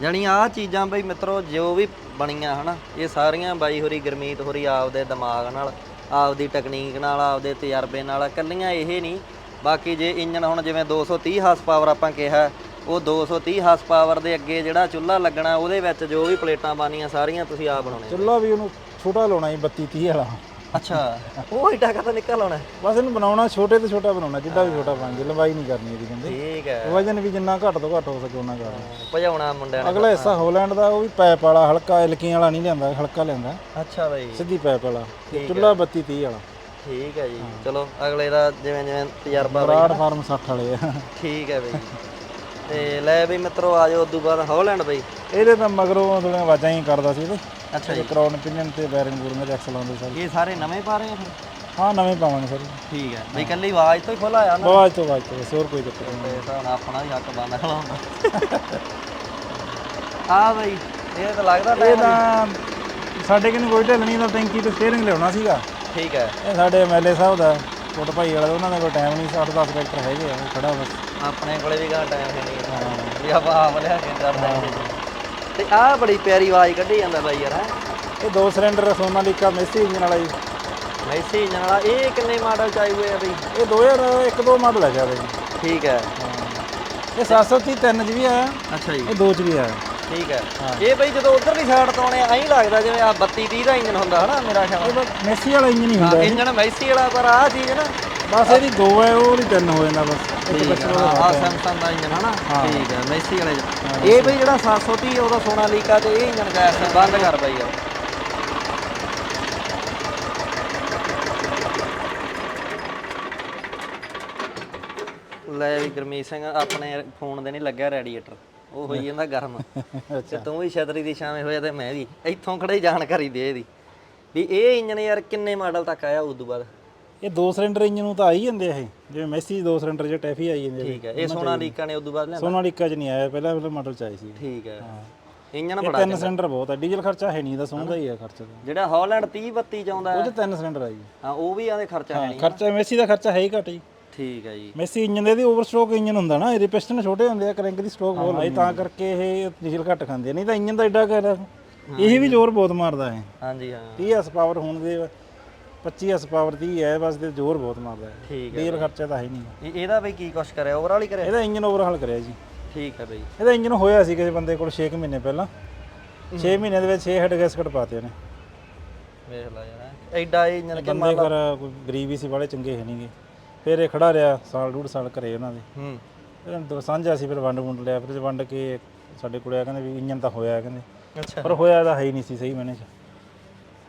ਜਾਣੀ ਆਹ ਚੀਜ਼ਾਂ ਬਈ ਮਿੱਤਰੋ ਜੋ ਵੀ ਬਣੀਆਂ ਹਨਾ ਇਹ ਸਾਰੀਆਂ ਬਾਈ ਹੋਰੀ ਗਰਮੀਤ ਹੋਰੀ ਆਪਦੇ ਦਿਮਾਗ ਨਾਲ ਆਪਦੀ ਟੈਕਨੀਕ ਨਾਲ ਆਪਦੇ ਤਜਰਬੇ ਨਾਲ ਇਕੱਲੀਆਂ ਇਹ ਨਹੀਂ। ਬਾਕੀ ਜੇ ਇੰਜਨ ਹੁਣ ਜਿਵੇਂ 230 ਹਾਰਸ ਪਾਵਰ ਆਪਾਂ ਕਿਹਾ ਉਹ 230 ਹਾਰਸ ਪਾਵਰ ਦੇ ਅੱਗੇ ਜਿਹੜਾ ਚੁੱਲ੍ਹਾ ਲੱਗਣਾ ਉਹਦੇ ਵਿੱਚ ਜੋ ਵੀ ਪਲੇਟਾਂ ਬਾਨੀਆਂ ਸਾਰੀਆਂ ਤੁਸੀਂ ਆਪ ਬਣਾਉਣੀਆਂ ਚੁੱਲ੍ਹਾ ਵੀ ਉਹਨੂੰ ਛੋਟਾ ਲਾਉਣਾ ਜੀ 32 30 ਵਾਲਾ। ਅੱਛਾ ਉਹ ਹੀ ਟਾਕਾ ਤਾਂ ਨਿਕਲ ਆਉਣਾ ਬਸ ਇਹਨੂੰ ਬਣਾਉਣਾ ਛੋਟੇ ਤੋਂ ਛੋਟਾ ਬਣਾਉਣਾ ਜਿੱਡਾ ਵੀ ਛੋਟਾ ਬਣ ਜੇ ਲੰਬਾਈ ਨਹੀਂ ਕਰਨੀ ਇਹਦੀ ਕਹਿੰਦੇ। ਠੀਕ ਹੈ। ਵਜਨ ਵੀ ਜਿੰਨਾ ਘੱਟ ਤੋਂ ਘੱਟ ਹੋ ਸਕੇ ਉਹਨਾਂ ਕਰਨਾ ਭਜਾਉਣਾ ਮੁੰਡਿਆਂ ਨੇ ਅਗਲਾ ਹਿੱਸਾ ਹੋਲੈਂਡ ਦਾ ਉਹ ਵੀ ਪੈਪ ਵਾਲਾ ਹਲਕਾ ਇਲਕੀਆਂ ਵਾਲਾ ਨਹੀਂ ਲਿਆਂਦਾ ਹਲਕਾ ਲਿਆਂਦਾ। ਅੱਛਾ ਬਈ। ਸਿੱਧੀ ਪੈਪ ਵਾਲਾ ਤੇ ਚੁੱਲ੍ਹਾ 32 30 ਵਾਲਾ। ਠੀਕ ਹੈ ਜੀ। ਚਲੋ ਅਗਲੇ ਦਾ ਜਿਵੇਂ ਜਿਵੇਂ ਤਜਰਬਾ ਬਈ। ਬਰਾੜ ਫਾਰਮ 60 ਵਾਲੇ ਆ। ਠੀਕ ਹੈ ਬਈ। ਤੇ ਲੈ ਬਈ ਮਿੱਤਰੋ ਆ ਜਾਓ ਉਦੋਂ ਬਾਅਦ ਹੌਲੈਂਡ ਬਈ। ਇਹਦੇ ਤਾਂ ਮਗਰੋਂ ਥੋੜੀਆਂ ਆਵਾਜ਼ਾਂ ਹੀ ਕਰਦਾ ਸੀ ਇਹਦੇ ਅੱਛਾ ਇਹ ਕਰਾਉਣ ਪਿੰਨ ਤੇ ਬੈਰਿੰਗ ਬੂਰਿੰਗ ਦੇ ਐਕਸਲ ਆਉਂਦੇ ਸਾਰੇ। ਇਹ ਸਾਰੇ ਨਵੇਂ ਪਾ ਰਹੇ ਆ ਫਿਰ? ਹਾਂ ਨਵੇਂ ਪਾਵਾਂਗੇ ਸਰ। ਠੀਕ ਹੈ। ਬਈ ਕੱਲੀ ਆਵਾਜ਼ ਤੋਂ ਹੀ ਖੁੱਲ ਆਇਆ ਨਾ। ਆਵਾਜ਼ ਤੋਂ ਆਵਾਜ਼ ਤੋਂ ਬਸ ਹੋਰ ਕੋਈ ਚੱਕਰ ਨਹੀਂ। ਤੇ ਨਾਲ ਆਪਣਾ ਵੀ ਹੱਕ ਖਲਾਉਂਦਾ ਆ ਬਈ ਇਹ ਤਾਂ ਲੱਗਦਾ ਇਹ time ਤਾਂ ਸਾਡੇ ਕਿਨੂੰ ਕੋਈ ਢਿੱਲ ਨਹੀਂ ਦਾ ਟੈਂਕੀ ਤੇ ਸਟੀਅਰਿੰਗ ਲਿਆਉਣਾ ਸੀਗਾ। ਠੀਕ ਹੈ। ਇਹ ਸਾਡੇ ਐਮਐਲਏ ਸਾਹਿਬ ਦਾ। ਕੋਟ ਭਾਈ ਵਾਲਾ ਉਹਨਾਂ ਦੇ ਕੋਲ ਟਾਈਮ ਨਹੀਂ 8 10 ਟਰੈਕਟਰ ਹੈਗੇ ਆ ਉਹ ਖੜਾ ਬਸ। ਆਪਣੇ ਕੋਲੇ ਵੀ ਗਾਂ ਟਾਈਮ ਹੈ। ਨਹੀਂ ਵੀ ਆਪਾਂ ਆਪ ਲਿਆ ਕੇ ਕਰ ਦਾਂਗੇ ਤੇ ਆਹ ਬੜੀ ਪਿਆਰੀ ਆਵਾਜ਼ ਕੱਢੀ ਜਾਂਦਾ ਬਾਈ ਯਾਰ ਇਹ ਦੋ ਸਿਲੰਡਰ ਸੋਨਾਲੀਕਾ ਮੈਸੀ ਇੰਜਨ ਵਾਲਾ ਜੀ। ਮੈਸੀ ਇੰਜਨ ਵਾਲਾ ਇਹ ਕਿੰਨੇ ਮਾਡਲ ਚ ਆਏ ਹੋਏ ਆ ਬਈ? ਇਹ 2001 ਦੋ ਮਾਡਲ ਹੈ ਜ਼ਿਆਦਾ ਜੀ। ਠੀਕ ਹੈ। ਇਹ 730 3 ਚ ਵੀ ਆਇਆ। ਅੱਛਾ ਜੀ। ਇਹ ਦੋ ਚ ਵੀ ਆਇਆ। ਠੀਕ ਹੈ। ਇਹ ਬਈ ਜਦੋਂ ਉਧਰਲੀ ਸਾਈਡ ਤੋਂ ਆਉਣੇ ਐਂ ਲੱਗਦਾ ਜਿਵੇਂ ਆ 32 30 ਦਾ ਇੰਜਨ ਹੁੰਦਾ ਹਨਾ ਮੇਰਾ ਖਿਆਲ ਮੈਸੀ ਵਾਲਾ ਇੰਜਨ ਹੀ ਹੁੰਦਾ ਇੰਜਨ ਮੈਸੀ ਵਾਲਾ ਪਰ ਆਹ ਚੀਜ਼ ਨਾ ਬਸ ਇਹਦੀ ਦੋ ਹੈ ਉਹ ਨਹੀਂ ਤਿੰਨ ਹੋ ਜਾਂਦਾ ਬਸ। ਇੱਕ ਠੀਕ ਪਿੱਛੇ ਹੈ ਵਾਲਾ ਆਹ ਸੈਮਸੰਗ ਦਾ ਇੰਜਨ ਹਨਾ। ਠੀਕ ਹੈ ਮੈਸੀ ਵਾਲੇ। ਇਹ ਬਈ ਜਿਹੜਾ 730 ਉਹਦਾ ਸੋਨਾਲੀਕਾ ਤੇ ਇਹ ਇੰਜਨ ਗੈਸ ਬੰਦ ਕਰ ਬਈ ਯਾਰ ਲੈ ਵੀ ਗੁਰਮੀਤ ਸਿੰਘ ਆਪਣੇ ਫੋਨ ਦੇ ਨਹੀਂ ਲੱਗਿਆ ਰੈਡੀਏਟਰ ਉਹ ਹੋਈ ਜਾਂਦਾ ਗਰਮ। <laughs> ਤੇ ਤੂੰ ਵੀ ਛਤਰੀ ਦੀ ਛਾਵੇਂ ਹੋਇਆ ਤੇ ਮੈਂ ਵੀ। ਇੱਥੋਂ ਖੜੇ ਜਾਣਕਾਰੀ ਦੇ ਇਹਦੀ। ਵੀ ਇਹ ਇੰਜਨ ਯਾਰ ਕਿੰਨੇ ਮਾਡਲ ਤੱਕ ਆਇਆ ਉਦੋਂ ਬਾਅਦ? ਇਹ ਦੋ ਸਿਲੰਡਰ ਇੰਜਨ ਨੂੰ ਤਾਂ ਆ ਹੀ ਜਾਂਦੇ ਇਹ। ਜਿਵੇਂ ਮੈਸੀ ਦੋ ਸਿਲੰਡਰ ਜੇ ਟੈਫੀ ਆਈ ਜਾਂਦੇ। ਠੀਕ ਹੈ। ਇਹ ਸੋਨਾਲੀਕਾ ਨੇ ਉਦੋਂ ਬਾਅਦ ਲਿਆਂਦਾ? ਸੋਨਾਲੀਕਾ ਚ ਨਹੀਂ ਆਇਆ। ਪਹਿਲਾਂ ਪਹਿਲਾਂ ਮਾਡਲ ਚ ਆਈ ਸੀ। ਠੀਕ ਹੈ। ਇੰਜਨ ਬੜਾ ਤਿੰਨ ਸਿਲੰਡਰ ਬਹੁਤ ਆ। ਡੀਜ਼ਲ ਖਰਚਾ ਹੈ ਨਹੀਂ ਇਹਦਾ ਸੋਹਣਾ ਹੀ ਆ ਖਰਚਾ। ਤਾਂ ਜਿਹੜਾ ਹਾਲੈਂਡ 30 32 ਚ ਆਉਂਦਾ ਉਹ ਹੈ, ਚ ਤਿੰਨ ਸਿਲੰਡਰ ਆ ਜੀ। ਹਾਂ ਉਹ ਵੀ ਆਦੇ ਖਰਚਾ ਹੈ ਨਹੀਂ। ਖਰਚਾ ਮੈਸੀ ਦਾ ਖਰਚਾ ਹੈ ਹੀ ਘੱਟ ਜੀ। ਠੀਕ ਹੈ ਜੀ। ਮੈਸੀ ਇੰਜਨ ਦੇ ਇਹਦੇ ਓਵਰਸਟ੍ਰੋਕ ਇੰਜਨ ਹੁੰਦਾ ਨਾ ਇਹਦੇ ਪਿਸਟਨ ਛੋਟੇ ਹੁੰਦੇ ਆ ਕ੍ਰੈਂਕ ਦੀ ਸਟ੍ਰੋਕ ਬਹੁਤ ਹੁੰਦੀ ਤਾਂ ਕਰਕੇ ਇਹ ਡੀਜ਼ਲ ਘੱਟ ਖਾਂਦੇ ਆ। ਨਹੀਂ ਤਾਂ ਇੰਜਨ ਦਾ ਐਡਾ ਕਰ ਇਹ ਵੀ ਜ਼ੋਰ ਬਹੁਤ ਮਾਰਦਾ ਹੈ ਹਾਂਜੀ ਹਾਂ। 30 ਐਸ ਪਾਵਰ ਹੋਣ ਦੇ 25 ਐਸ ਪਾਵਰ ਦੀ ਹੈ ਬਸ ਤੇ ਜ਼ੋਰ ਬਹੁਤ ਮਾਰਦਾ ਹੈ। ਠੀਕ ਹੈ ਡੀਜ਼ਲ ਖਰਚਾ ਤਾਂ ਹੈ ਨਹੀਂ। ਇਹ- ਇਹਦਾ ਬਈ ਕੀ ਕੁਛ ਕਰਿਆ? ਓਵਰਆਲ ਹੀ ਕਰਿਆ? ਇਹਦਾ ਇੰਜਨ ਓਵਰਹਾਲ ਕਰਿਆ ਜੀ। ਠੀਕ ਹੈ ਬਈ। ਇਹਦਾ ਇੰਜਨ ਹੋਇਆ ਸੀ ਕਿਸੇ ਬੰਦੇ ਕੋਲ 6 ਮਹੀਨੇ ਪਹਿਲਾਂ। 6 ਮਹੀਨਿਆਂ ਦੇ ਵਿੱਚ 6 ਹੈਡ ਗੈਸਕਟ ਪਾਤੇ ਨੇ ਵੇਖ ਲੈ ਯਾਰ। ਐਡਾ ਇਹ ਇੰਜਨ ਕਿ ਬੰਦੇ ਕੋਈ ਗਰੀਬ ਹੀ ਸੀ ਵਾਲੇ ਚੰਗੇ ਹੈ ਨਹੀਂਗੇ ਫਿਰ ਇਹ ਖੜਾ ਰਿਹਾ ਸਾਲ ਡੂਢ ਸਾਲ ਘਰੇ ਉਹਨਾਂ ਦੇ। ਹੂੰ। ਫਿਰ ਦੋ ਸਾਂਝਾ ਸੀ ਫਿਰ ਵੰਡ ਵੁੰਡ ਲਿਆ ਫਿਰ ਵੰਡ ਕੇ ਸਾਡੇ ਕੋਲੇ ਆ ਕਹਿੰਦੇ ਵੀ ਇੰਜਨ ਤਾਂ ਹੋਇਆ ਕਹਿੰਦੇ। ਅੱਛਾ। ਪਰ ਹੋਇਆ ਤਾਂ ਹੈ ਹੀ ਨਹੀਂ ਸੀ ਸਹੀ ਮੈਨੇ ਚ।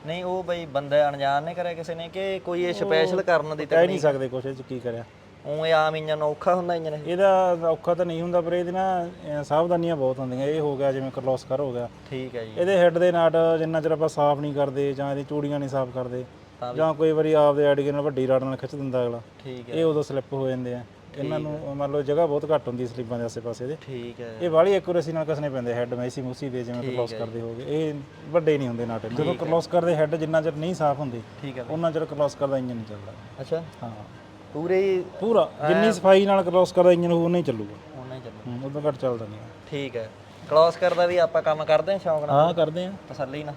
ਨਹੀਂ ਉਹ ਬਈ ਬੰਦੇ ਅਣਜਾਣ ਨੇ ਕਰਿਆ ਕਿਸੇ ਨੇ ਕਿ ਕੋਈ ਇਹ ਸਪੈਸ਼ਲ ਕਰਨ ਦੀ ਕਹਿ ਨਹੀਂ ਸਕਦੇ ਕੁਛ ਇਹ ਚ ਕੀ ਕਰਿਆ। ਉਹ ਆਮ ਇੰਜਨ ਔਖਾ ਹੁੰਦਾ ਇੰਜਨ ਇਹ? ਇਹਦਾ ਔਖਾ ਤਾਂ ਨਹੀਂ ਹੁੰਦਾ ਪਰ ਇਹਦੇ ਨਾਲ ਅਹ, ਸਾਵਧਾਨੀਆਂ ਬਹੁਤ ਹੁੰਦੀਆਂ। ਇਹ ਹੋ ਗਿਆ ਜਿਵੇਂ ਕਰਲੋਸਕਰ ਹੋ ਗਿਆ। ਠੀਕ ਹੈ ਜੀ। ਇਹਦੇ ਹੈੱਡ ਦੇ ਨਾਟ ਜਿੰਨਾ ਚਿਰ ਆਪਾਂ ਸਾਫ਼ ਨਹੀਂ ਕਰਦੇ ਜਾਂ ਇਹਦੀ ਚੂੜੀਆਂ ਨਹੀਂ ਸਾਫ਼ ਕਰਦੇ ਤਾਂ ਜਾਂ ਕੋਈ ਵਾਰੀ ਆਪਦੇ ਐਡੀਗੇ ਨਾਲ ਵੱਡੀ ਰਾਡ ਨਾਲ ਖਿੱਚ ਦਿੰਦਾ ਅਗਲਾ ਠੀਕ ਹੈ। ਇਹ ਉਦੋਂ ਸਲਿੱਪ ਹੋ ਜਾਂਦੇ ਆ। ਇਹਨਾਂ ਨੂੰ ਮੰਨ ਲਓ ਜਗ੍ਹਾ ਬਹੁਤ ਘੱਟ ਹੁੰਦੀ ਸਲਿੱਪਾਂ ਦੇ ਆਸੇ-ਪਾਸੇ ਦੇ। ਠੀਕ ਹੈ। ਇਹ ਵਾਲੀ ਐਕੂਰੇਸੀ ਨਾਲ ਕਸਨੇ ਪੈਂਦੇ ਹੈੱਡ ਮੈਸੀ ਮੂਸੀ ਦੇ ਜਿਵੇਂ ਕਲੋਸ ਕਰਦੇ ਹੋਗੇ ਇਹ ਵੱਡੇ ਨਹੀਂ ਹੁੰਦੇ ਨਾਟ ਜਦੋਂ ਕਲੋਸ ਕਰਦੇ ਹੈੱਡ ਜਿੰਨਾ ਚਿਰ ਨਹੀਂ ਸਾਫ਼ ਹੁੰਦੇ ਠੀਕ ਹੈ ਉਹਨਾਂ ਚਿਰ ਕਲੋਸ ਕਰਦਾ ਇੰਜਨ ਨਹੀਂ ਚੱਲਦਾ। ਅੱਛਾ। ਹਾਂ। ਪੂਰੇ ਹੀ ਪੂਰਾ ਜਿੰਨੀ ਸਫ਼ਾਈ ਨਾਲ ਕਲੋਸ ਕਰਦਾ ਇੰਜਨ ਉਹ ਨਹੀਂ ਚੱਲੂਗਾ। ਉਹਨਾਂ ਹੀ ਚੱਲੂ ਹੂੰ, ਉਦੋਂ ਘੱਟ ਚੱਲਦਾ ਨਹੀਂ ਠੀਕ ਹੈ। ਕਲੋਸ ਕਰਦਾ ਵੀ ਆਪਾਂ ਕੰਮ ਕਰਦੇ ਹਾਂ ਸ਼ੌਂਕ ਨਾਲ? ਹਾਂ ਕਰਦੇ ਆ ਤਸੱਲੀ ਨਾਲ?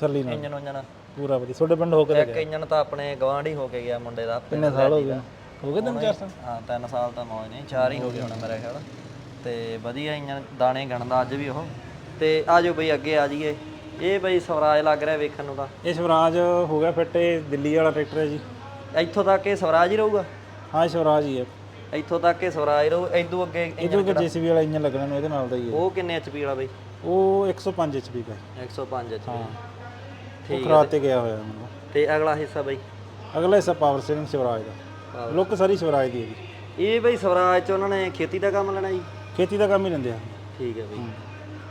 ਸਰਲੀ ਨਾਲ। ਇੰਜਨ ਉਂਜਨ ਪੂਰਾ ਵਧੀਆ। ਤੁਹਾਡੇ ਪਿੰਡ ਹੋ ਕੇ ਇੱਕ ਇੰਜਨ ਤਾਂ ਆਪਣੇ ਗਵਾਂਢੀ ਹੋ ਕੇ ਗਿਆ ਮੁੰਡੇ ਦਾ ਕਿੰਨੇ ਸਾਲ ਹੋ ਗਏ? ਹੋ ਗਏ ਤਿੰਨ ਚਾਰ ਸਾਲ? ਹਾਂ 3 ਸਾਲ ਤਾਂ ਮੌਜ ਨਹੀਂ 4 ਹੀ ਹੋ ਗਏ ਹੋਣਾ ਮੇਰਾ ਖਿਆਲ। ਤੇ ਵਧੀਆ ਇੰਜਨ ਦਾਣੇ ਗਣਦਾ ਅੱਜ ਵੀ ਉਹ। ਤੇ ਆਜੋ ਬਈ ਅੱਗੇ ਆ ਜਾਈਏ। ਇਹ ਬਈ ਸਵਰਾਜ ਲੱਗ ਰਿਹਾ ਵੇਖਣ ਨੂੰ ਤਾਂ। ਇਹ ਸ਼ਿਵਰਾਜ ਹੋ ਗਿਆ ਫਿੱਟ ਇਹ ਦਿੱਲੀ ਵਾਲਾ ਟਰੈਕਟਰ ਹੈ ਜੀ। ਇੱਥੋਂ ਤੱਕ ਇਹ ਸਵਰਾਜ ਹੀ ਰਹੂਗਾ? ਹਾਂ ਸ਼ਿਵਰਾਜ ਹੀ ਹੈ ਇੱਥੋਂ ਤੱਕ ਇਹ ਸਵਰਾਜ ਰਹੂ ਇਦੋਂ ਅੱਗੇ ਇਹ ਜੋ ਕਿ ਜੀਸੀਬੀ ਵਾਲਾ ਇੰਜਨ ਲੱਗਣਾ ਨੂੰ ਇਹਦੇ ਨਾਲ ਦਾ ਹੀ ਹੈ ਉਹ ਕਿੰਨੇ ਐਚਪੀ ਵਾਲਾ ਬਈ? ਉਹ 105 ਐਚਪੀ ਦਾ। ਹੈ 105 ਐਚਪੀ। ਉਹ ਖਰਾਬ ਤੇ ਗਿਆ ਹੋਇਆ ਮੈਨੂੰ। ਤੇ ਅਗਲਾ ਹਿੱਸਾ ਬਈ? ਅਗਲਾ ਹਿੱਸਾ ਪਾਵਰ ਸਟੀਅਰਿੰਗ ਸ਼ਿਵਰਾਜ ਦਾ। ਲੁੱਕ ਸਾਰੀ ਸ਼ਿਵਰਾਜ ਦੀ ਹੈ ਜੀ। ਇਹ ਬਈ ਸਵਰਾਜ ਚ ਉਹਨਾਂ ਨੇ ਖੇਤੀ ਦਾ ਕੰਮ ਲੈਣਾ ਜੀ? ਖੇਤੀ ਦਾ ਕੰਮ ਹੀ ਲੈਂਦੇ ਆ। ਠੀਕ ਹੈ ਬਈ।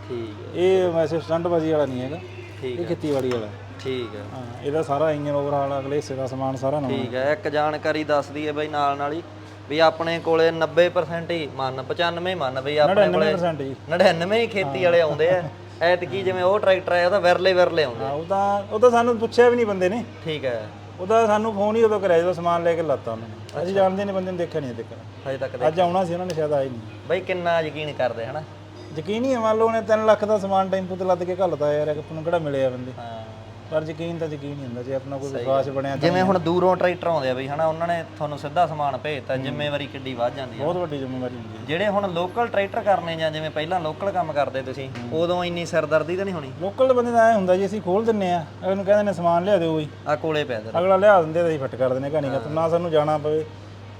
ਠੀਕ ਹੈ। ਇਹ ਵੈਸੇ ਸਟੰਟਬਾਜ਼ੀ ਵਾਲਾ ਨਹੀਂ ਹੈਗਾ। ਠੀਕ ਇਹ ਖੇਤੀਬਾੜੀ ਵਾਲਾ ਹੈ। ਠੀਕ ਹੈ ਹਾਂ ਇਹਦਾ ਸਾਰਾ ਇੰਜਨ ਓਵਰਹਾਲ ਅਗਲੇ ਹਿੱਸੇ ਦਾ ਸਮਾਨ ਸਾਰਾ ਨਵਾਂ। ਠੀਕ ਹੈ ਇੱਕ ਜਾਣਕਾਰੀ ਦੱਸਦੀ ਹੈ ਬਈ ਨਾਲ ਨਾਲ ਹੀ ਵੀ ਆਪਣੇ ਕੋਲੇ 90% ਹੀ ਮੰਨ 95 ਮੰਨ ਬਈ ਆਪਣੇ ਕੋਲੇ 99% ਜੀ। 99 ਹੀ ਖੇਤੀ ਵਾਲੇ ਆਉਂਦੇ ਆ। ਐਤਕੀ ਜਿਵੇਂ ਉਹ ਟਰੈਕਟਰ ਆਇਆ ਉਹਦਾ ਵਿਰਲੇ ਵਿਰਲੇ ਆਉਂਦੇ ਉਹ ਤਾਂ ਉਹ ਤਾਂ ਸਾਨੂੰ ਪੁੱਛਿਆ ਵੀ ਨਹੀਂ ਬੰਦੇ ਨੇ। ਠੀਕ ਹੈ ਉਹਦਾ ਸਾਨੂੰ ਫੋਨ ਹੀ ਉਦੋਂ ਕਰਿਆ ਜਦੋਂ ਸਮਾਨ ਲੈ ਕੇ ਲਾਤਾ ਉਹਨਾਂ ਅਸੀਂ ਜਾਣਦੇ ਨੇ ਬੰਦੇ ਨੂੰ ਦੇਖਿਆ ਨਹੀਂ ਦੇਖਣਾ ਹਜੇ ਤੱਕ ਅੱਜ ਆਉਣਾ ਸੀ ਉਹਨਾਂ ਨੇ ਸ਼ਾਇਦ ਆਏ ਨਹੀਂ। ਬਈ ਕਿੰਨਾ ਯਕੀਨ ਕਰਦੇ ਹਨਾ? ਯਕੀਨ ਹੀ ਹੈ ਮੰਨ ਲਓ ਉਹਨੇ 3 ਲੱਖ ਦਾ ਸਮਾਨ ਟੈਂਪੂ ਤੇ ਲੱਦ ਕੇ ਘੱਲਤਾ ਯਾਰ ਆਪਾਂ ਨੂੰ ਕਿਹੜਾ ਮਿਲਿਆ ਬੰਦੇ? ਹਾਂ। ਪਰ ਯਕੀਨ ਤਾਂ ਯਕੀਨ ਹੀ ਹੁੰਦਾ ਜੇ ਆਪਣਾ ਕੋਈ ਵਿਸ਼ਵਾਸ ਬਣਿਆ ਤਾਂ ਜਿਵੇਂ ਹੁਣ ਦੂਰੋਂ ਟਰੈਕਟਰ ਆਉਂਦੇ ਆ ਬਈ ਹਨਾ ਉਹਨਾਂ ਨੇ ਤੁਹਾਨੂੰ ਸਿੱਧਾ ਸਮਾਨ ਭੇਜਤਾ ਜ਼ਿੰਮੇਵਾਰੀ ਕਿੱਡੀ ਵੱਧ ਜਾਂਦੀ ਹੈ ਬਹੁਤ ਵੱਡੀ ਜ਼ਿੰਮੇਵਾਰੀ ਹੁੰਦੀ ਹੈ। ਜਿਹੜੇ ਹੁਣ ਲੋਕਲ ਟਰੈਕਟਰ ਕਰਨੇ ਜਾਂ ਜਿਵੇਂ ਪਹਿਲਾਂ ਲੋਕਲ ਕੰਮ ਕਰਦੇ ਤੁਸੀਂ ਉਦੋਂ ਇੰਨੀ ਸਿਰਦਰਦੀ ਤਾਂ ਨਹੀਂ ਹੋਣੀ? ਲੋਕਲ ਦੇ ਬੰਦੇ ਦਾ ਐ ਹੁੰਦਾ ਜੀ ਅਸੀਂ ਖੋਲ ਦਿੰਨੇ ਆ ਉਹਨੂੰ ਕਹਿੰਦੇ ਨੇ ਸਮਾਨ ਲਿਆ ਦਿਓ ਬਈ। ਆ ਕੋਲੇ ਪੈ ਦਰ ਅਗਲਾ ਲਿਆ ਦਿੰਦੇ ਤਾਂ ਅਸੀਂ ਫਿੱਟ ਕਰ ਦਿੰਨੇ ਕਹਾਣੀ ਗਾ ਨਾ ਸਾਨੂੰ ਜਾਣਾ ਪਵੇ।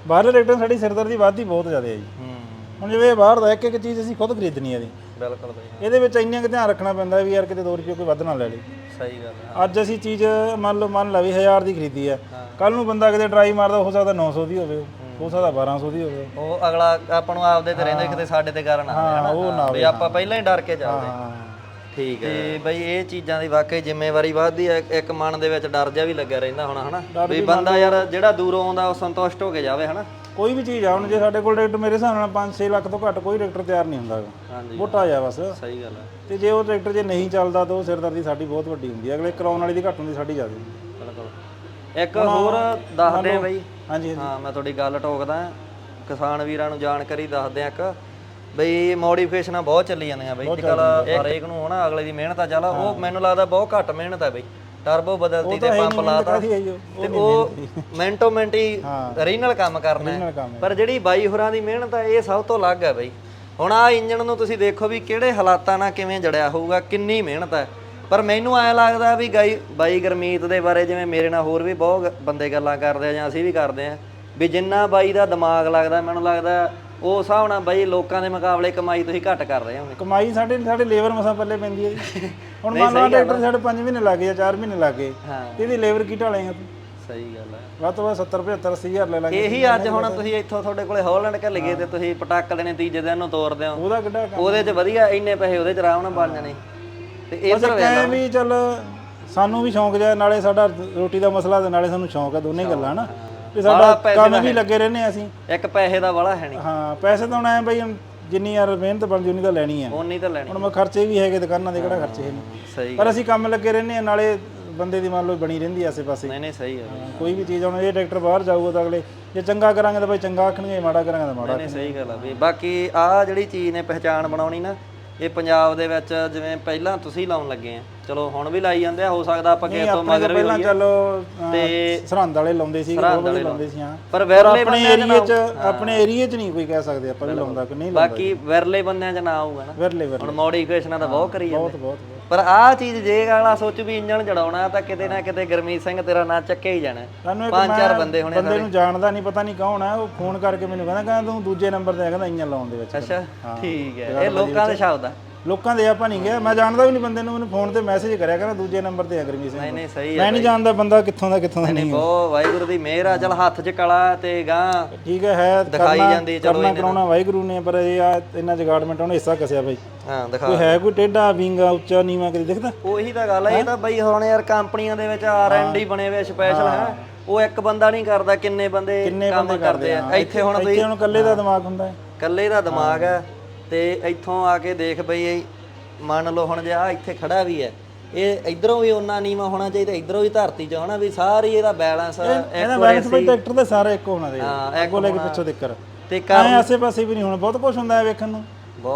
ਬਾਹਰਲੇ ਰੇਟਾਂ ਸਾਡੀ ਸਿਰਦਰਦੀ ਵੱਧਦੀ ਬਹੁਤ ਜ਼ਿਆਦਾ ਹੈ ਜੀ। ਹੁਣ ਜਿਵੇਂ ਬਾਹਰ ਦਾ ਇੱਕ ਇੱਕ ਚੀਜ਼ ਅਸੀਂ ਖੁਦ ਖਰੀਦਣੀ ਹੈ ਦੀ ਬਿਲਕੁਲ ਬਈ ਇਹਦੇ ਵਿੱਚ ਇੰਨਾ ਕੁ ਧਿਆਨ ਰੱਖਣਾ ਪੈਂਦਾ ਵੀ ਯਾਰ ਕਿਤੇ 2 ਰੁਪਏ ਕੋਈ ਵੱਧ ਨਾ ਲੈ ਲੇ। ਸਹੀ ਗੱਲ ਹੈ ਅੱਜ ਅਸੀਂ ਚੀਜ਼ ਮੰਨ ਲਓ ਮੰਨ ਲਾ ਵੀ 1000 ਦੀ ਖਰੀਦੀ ਆ। ਕੱਲ ਨੂੰ ਬੰਦਾ ਕਿਤੇ ਟਰਾਈ ਮਾਰਦਾ ਹੋ ਸਕਦਾ 900 ਦੀ ਹੋਵੇ ਹੋ। ਸਕਦਾ 1200 ਦੀ ਹੋਵੇ। ਉਹ ਅਗਲਾ ਆਪਾਂ ਨੂੰ ਆਪਦੇ ਤੇ ਰਹਿੰਦੇ ਕਿਤੇ ਸਾਡੇ ਤੇ ਕਰਨ ਆਵੇ ਹਨਾ? ਉਹ ਨਾ ਵੀ ਆਪਾਂ ਪਹਿਲਾਂ ਹੀ ਡਰ ਕੇ ਹਾਂ। ਠੀਕ ਹੈ ਤੇ ਬਈ ਇਹ ਚੀਜ਼ਾਂ ਦੀ ਵਾਕਈ ਜ਼ਿੰਮੇਵਾਰੀ ਵੱਧਦੀ ਹੈ ਇੱਕ ਮਨ ਦੇ ਵਿੱਚ ਡਰ ਜਿਹਾ ਵੀ ਲੱਗਿਆ ਰਹਿੰਦਾ ਹੋਣਾ ਹਨਾ? ਵੀ ਬੰਦਾ ਯਾਰ ਜਿਹੜਾ ਦੂਰੋਂ ਆਉਂਦਾ ਉਹ ਸੰਤੁਸ਼ਟ ਹੋ ਕੇ ਜਾਵੇ ਹਨਾ? ਕੋਈ ਵੀ ਚੀਜ਼ ਆ ਹੁਣ ਜੇ ਸਾਡੇ ਕੋਲ ਟਰੈਕਟਰ ਮੇਰੇ ਹਿਸਾਬ ਨਾਲ 5-6 ਲੱਖ ਤੋਂ ਘੱਟ ਕੋਈ ਟਰੈਕਟਰ ਤਿਆਰ ਨਹੀਂ ਹੁੰਦਾ। ਹਾਂਜੀ। ਮੋਟਾ ਜਿਹਾ ਬਸ। ਸਹੀ ਗੱਲ ਹੈ ਤੇ ਜੇ ਉਹ ਟਰੈਕਟਰ ਜੇ ਨਹੀਂ ਚੱਲਦਾ ਤਾਂ ਉਹ ਸਿਰਦਰਦੀ ਸਾਡੀ ਬਹੁਤ ਵੱਡੀ ਹੁੰਦੀ ਹੈ। ਅਗਲੇ ਕਰਾਉਣ ਵਾਲੀ ਦੀ ਘੱਟ ਹੁੰਦੀ ਸਾਡੀ ਜ਼ਿਆਦਾ ਬਿਲਕੁਲ। ਇੱਕ ਹੋਰ ਦੱਸਦੇ ਆ ਬਈ। ਹਾਂਜੀ ਹਾਂ ਮੈਂ ਤੁਹਾਡੀ ਗੱਲ ਟੋਕਦਾ। ਕਿਸਾਨ ਵੀਰਾਂ ਨੂੰ ਜਾਣਕਾਰੀ ਦੱਸਦੇ ਆ ਇੱਕ। ਬਈ ਮੋਡੀਫਿਕੇਸ਼ਨਾਂ ਬਹੁਤ ਚੱਲੀ ਜਾਂਦੀਆਂ ਬਈ। ਅੱਜਕੱਲ ਹਰੇਕ ਨੂੰ ਹਨਾ ਅਗਲੇ ਦੀ ਮਿਹਨਤ ਆ ਚੱਲ ਉਹ ਮੈਨੂੰ ਲੱਗਦਾ ਬਹੁਤ ਘੱਟ ਮਿਹਨਤ ਹੈ ਬਈ। ਟਰਬੋ ਬਦਲਤੀ ਤੇ ਪੰਪ ਲਾਤਾ? ਤੇ ਉਹ ਮਿੰਟੋ ਮਿੰਟ ਹੀ ਰੀਨਲ ਕੰਮ ਕਰਨਾ ਹੈ। ਪਰ ਜਿਹੜੀ ਬਾਈ ਹੋਰਾਂ ਦੀ ਮਿਹਨਤ ਹੈ ਇਹ ਸਭ ਤੋਂ ਅਲੱਗ ਹੈ ਬਈ। ਹੁਣ ਆ ਇੰਜਨ ਨੂੰ ਤੁਸੀਂ ਦੇਖੋ ਵੀ ਕਿਹੜੇ ਹਾਲਾਤਾਂ ਨਾਲ ਕਿਵੇਂ ਜੜਿਆ ਹੋਊਗਾ ਕਿੰਨੀ ਮਿਹਨਤ ਹੈ ਪਰ ਮੈਨੂੰ ਐ ਲੱਗਦਾ ਵੀ ਗਾਈ ਬਾਈ ਗਰਮੀਤ ਦੇ ਬਾਰੇ ਜਿਵੇਂ ਮੇਰੇ ਨਾਲ ਹੋਰ ਵੀ ਬਹੁਤ ਗ- ਬੰਦੇ ਗੱਲਾਂ ਕਰਦੇ ਆ ਜਾਂ ਅਸੀਂ ਵੀ ਕਰਦੇ ਆ ਵੀ ਜਿੰਨਾ ਬਾਈ ਦਾ ਦਿਮਾਗ ਲੱਗਦਾ ਮੈਨੂੰ ਲੱਗਦਾ ਉਹ ਹਿਸਾਬ ਨਾਲ ਬਾਈ ਲੋਕਾਂ ਦੇ ਮੁਕਾਬਲੇ ਕਮਾਈ ਤੁਸੀਂ ਘੱਟ ਕਰ ਰਹੇ ਹੋਗੇ ਕਮਾਈ ਸਾਡੇ ਸਾਡੇ ਲੇਬਰ ਮਸਾਂ ਪੱਲੇ ਪੈਂਦੀ ਹੈ ਜੀ। <laughs> ਹੁਣ ਮੰਨ ਲਾ ਟਰੈਕਟਰ ਸਾਡੇ 5 ਮਹੀਨੇ ਲੱਗੇ ਜਾਂ 4 ਮਹੀਨੇ ਲੱਗੇ ਹਾਂ। ਇਹਦੀ ਲੇਬਰ ਕੀ ਢਾਲੇਗਾ ਤੂੰ ਸਹੀ ਗੱਲ ਹੈ ਵੱਧ ਤੋਂ ਵੱਧ 70 75 80 ਹਜ਼ਾਰ ਲੈ ਲਾਂਗੇ। ਇਹੀ ਅੱਜ ਹੁਣ ਤੁਸੀਂ ਇੱਥੋਂ ਤੁਹਾਡੇ ਕੋਲੇ ਹਾਲੈਂਡ ਘੱਲ ਗਏ ਤੇ ਤੁਸੀਂ ਪਟਾਕ ਦੇਣੇ ਤੀਜੇ ਦਿਨ ਨੂੰ ਤੋਰਦੇ ਹੋ। ਉਹਦਾ ਕਿੱਡਾ ਕੰਮ ਉਹਦੇ 'ਚ ਵਧੀਆ ਇੰਨੇ ਪੈਸੇ ਉਹਦੇ 'ਚ ਆਰਾਮ ਨਾਲ ਬਣ ਜਾਣੇ। ਤੇ ਇਧਰ ਕਹਿ ਵੀ ਚੱਲ ਸਾਨੂੰ ਵੀ ਸ਼ੌਂਕ ਜਿਹਾ ਨਾਲੇ ਸਾਡਾ ਰੋਟੀ ਦਾ ਮਸਲਾ ਤੇ ਨਾਲੇ ਸਾਨੂੰ ਸ਼ੌਂਕ ਆ ਦੋਨੇ ਹੀ ਗੱਲਾਂ ਨਾ। ਵੀ ਸਾਡਾ ਕੰਮ ਵੀ ਲੱਗੇ ਰਹਿੰਦੇ ਆ ਅਸੀਂ। ਇੱਕ ਪੈਸੇ ਦਾ ਵਾਲਾ ਹੈ ਨਹੀਂ। ਹਾਂ ਪੈਸੇ ਤਾਂ ਹੁਣ ਐ ਬਈ ਹੁਣ ਜਿੰਨੀ ਯਾਰ ਮਿਹਨਤ ਬਣਦੀ ਉਨੀ ਤਾਂ ਲੈਣੀ ਆ। ਉਨੀ ਤਾਂ ਲੈਣੀ। ਹੁਣ ਮੈਂ ਖਰਚੇ ਵੀ ਹੈਗੇ ਦੁਕਾਨਾਂ ਦੇ ਕਿਹੜਾ ਖਰਚੇ ਨਹੀਂ ਸਹੀ ਪਰ ਅਸੀਂ ਕੰਮ ਲੱਗੇ ਰਹਿੰਦੇ ਆ ਨਾਲੇ ਬੰਦੇ ਦੀ ਮੰਨ ਲਓ ਬਣੀ ਰਹਿੰਦੀ ਆ ਆਸੇ ਪਾਸੇ ਨਹੀਂ ਨਹੀਂ ਸਹੀ ਹੈ ਕੋਈ ਵੀ ਚੀਜ਼ ਹੁਣ ਇਹ ਟਰੈਕਟਰ ਬਾਹਰ ਜਾਊਗਾ ਤਾਂ ਅਗਲੇ ਜੇ ਚੰਗਾ ਕਰਾਂਗੇ ਤਾਂ ਬਈ ਚੰਗਾ ਆਖਣਗੇ ਮਾੜਾ ਕਰਾਂਗੇ ਤਾਂ ਮਾੜਾ ਨਹੀਂ ਸਹੀ ਗੱਲ ਆ ਵੀ ਬਾਕੀ ਆ ਜਿਹੜੀ ਚੀਜ਼ ਨੇ ਪਹਿਚਾਣ ਬਣਾਉਣੀ ਨਾ ਇਹ ਪੰਜਾਬ ਦੇ ਵਿੱਚ ਜਿਵੇਂ ਪਹਿਲਾਂ ਤੁਸੀਂ ਲਾਉਣ ਲੱਗੇ ਆ ਚਲੋ ਹੁਣ ਵੀ ਲਾਈ ਜਾਂਦੇ ਆ ਹੋ ਸਕਦਾ ਆਪਾਂ ਕਿਸੇ ਤੋਂ ਮਗਰ ਵੀ ਪਹਿਲਾਂ ਹੋਈਏ ਚੱਲੋ ਤੇ ਸਰਹੰਦ ਵਾਲੇ ਲਾਉਂਦੇ ਸੀ ਬਹੁਤ ਵਧੀਆ ਲਾਉਂਦੇ ਸੀ। ਹਾਂ ਪਰ ਵਿਰਲੇ ਆਪਣੇ ਏਰੀਏ 'ਚ ਆਪਣੇ ਏਰੀਏ 'ਚ ਨਹੀਂ ਕੋਈ ਕਹਿ ਸਕਦੇ ਆਪਾਂ ਵੀ ਲਾਉਂਦਾ ਕਿ ਨਹੀਂ ਲਾਉਂਦਾ ਬਾਕੀ ਵਿਰਲੇ ਬੰਦਿਆਂ 'ਚ ਨਾ ਆਊਗਾ ਨਾ। ਵਿਰਲੇ ਵਿਰਲੇ। ਹੁਣ ਮੋਡੀਫਿਕੇਸ਼ਨਾਂ ਤਾਂ ਬਹੁਤ ਕਰੀ ਜਾਂਦੇ। ਬਹੁਤ ਬਹੁਤ। ਪਰ ਆਹ ਚੀਜ਼ ਜੇ ਅਗਲਾ ਸੋਚ ਵੀ ਇੰਜਣ ਜੜਾਉਣਾ ਤਾਂ ਕਿਤੇ ਨਾ ਕਿਤੇ ਗਰਮੀਤ ਸਿੰਘ ਤੇਰਾ ਨਾਂ ਚੱਕੇ ਹੀ ਜਾਣਾ। ਪੰਜ ਚਾਰ ਬੰਦੇ ਹੋਣੇ ਬੰਦੇ ਨੂੰ ਜਾਣਦਾ ਨਹੀਂ ਪਤਾ ਨਹੀਂ ਕੌਣ ਹੈ ਉਹ ਫੋਨ ਕਰਕੇ ਮੈਨੂੰ ਕਹਿੰਦਾ ਕਹਿੰਦਾ ਤੂੰ ਦੂਜੇ ਨੰਬਰ ਤੇ ਕਹਿੰਦਾ ਇੰਜਨ ਲਾਉਣ ਦੇ ਵਿੱਚ। ਅੱਛਾ ਠੀਕ ਹੈ। ਇਹ ਲੋਕਾਂ ਦੇ ਸ਼ਬਦ ਆ। ਲੋਕਾਂ ਦੇ ਆਪਾਂ ਨਹੀਂ ਗਿਆ ਮੈਂ ਜਾਣਦਾ ਵੀ ਨਹੀਂ ਬੰਦੇ ਨੂੰ ਮੈਨੂੰ ਫੋਨ ਤੇ ਮੈਸੇਜ ਕਰਿਆ ਕਹਿੰਦਾ ਦੂਜੇ ਨੰਬਰ ਤੇ ਆ ਗਰਮੀ ਸਿੰਘ ਨਹੀਂ ਨਹੀਂ ਸਹੀ ਮੈਂ ਨਹੀਂ ਜਾਣਦਾ ਬੰਦਾ ਕਿੱਥੋਂ ਦਾ ਕਿੱਥੋਂ ਦਾ ਨਹੀਂ ਬਹੁਤ ਵਾਹਿਗੁਰੂ ਦੀ ਮਿਹਰ ਆ। ਚਲ ਹੱਥ 'ਚ ਕਲਾ ਤੇ ਗਾਂ ਠੀਕ ਹੈ ਹੈ ਦਿਖਾਈ ਕਰਨਾ- ਜਾਂਦੀ ਚਲੋ ਕਰਨਾ ਕਰਾਉਣਾ ਵਾਹਿਗੁਰੂ ਨੇ ਪਰ ਇਹ ਆ ਇਹਨਾਂ ਜਗਾੜਮੈਂਟ ਉਹਨੇ ਹਿੱਸਾ ਕਸਿਆ ਬਈ। ਹਾਂ ਦਿਖਾ। ਕੋਈ ਹੈ ਕੋਈ ਟੇਢਾ ਵਿੰਗਾ ਉੱਚਾ ਨੀਵਾ ਕਦੀ ਦਿਖਦਾ? ਉਹੀ ਤਾਂ ਗੱਲ ਹੈ ਇਹ ਤਾਂ ਬਈ ਹੁਣ ਯਾਰ ਕੰਪਨੀਆਂ ਦੇ ਵਿੱਚ ਆਰ ਐਂਡ ਡੀ ਬਣੇ ਹੋਏ ਸਪੈਸ਼ਲ ਹੈ। ਉਹ ਇੱਕ ਬੰਦਾ ਨਹੀਂ ਕਰਦਾ ਕਿੰਨੇ ਬੰਦੇ ਕਿੰਨੇ ਕੰਮ ਬੰਦੇ ਕਰਦੇ ਆ। ਇੱਥੇ ਹੁਣ ਤੁਸੀਂ ਇੱਥੇ ਹੁਣ ਇਕੱਲੇ ਦਾ ਦਿਮਾਗ ਹੁੰਦਾ ਹੈ। ਇਕੱਲੇ ਦਾ ਦਿਮਾਗ ਹੈ। ਤੇ ਇੱਥੋਂ ਆ ਕੇ ਦੇਖ ਬਈ ਇਹ ਮੰਨ ਲਓ ਹੁਣ ਜੇ ਆ ਇੱਥੇ ਖੜਾ ਵੀ ਹੈ ਇਹ ਇਧਰੋਂ ਵੀ ਉਹਨਾਂ ਨੀਵਾ ਹੋਣਾ ਚਾਹੀਦਾ ਇਧਰੋਂ ਵੀ ਧਰਤੀ 'ਚ ਹੋਣਾ ਵੀ ਸਾਰੀ ਇਹਦਾ ਬੈਲੈਂਸ ਇਹਦਾ ਬੈਲੈਂਸ ਬਈ ਟਰੈਕਟਰ ਦੇ ਸਾਰੇ ਇੱਕ ਹੋਣਾ ਦੇ ਹਾਂ, ਅੱਗੋਂ ਲੈ ਕੇ ਪਿੱਛੋਂ ਤੱਕਰ। ਤੇ ਐ ਆਸੇ ਪਾਸੇ ਵੀ ਨਹੀਂ ਹੋਣਾ ਬਹੁਤ ਕੁਝ ਹੁੰਦਾ ਹੈ ਵੇਖਣ ਨੂੰ।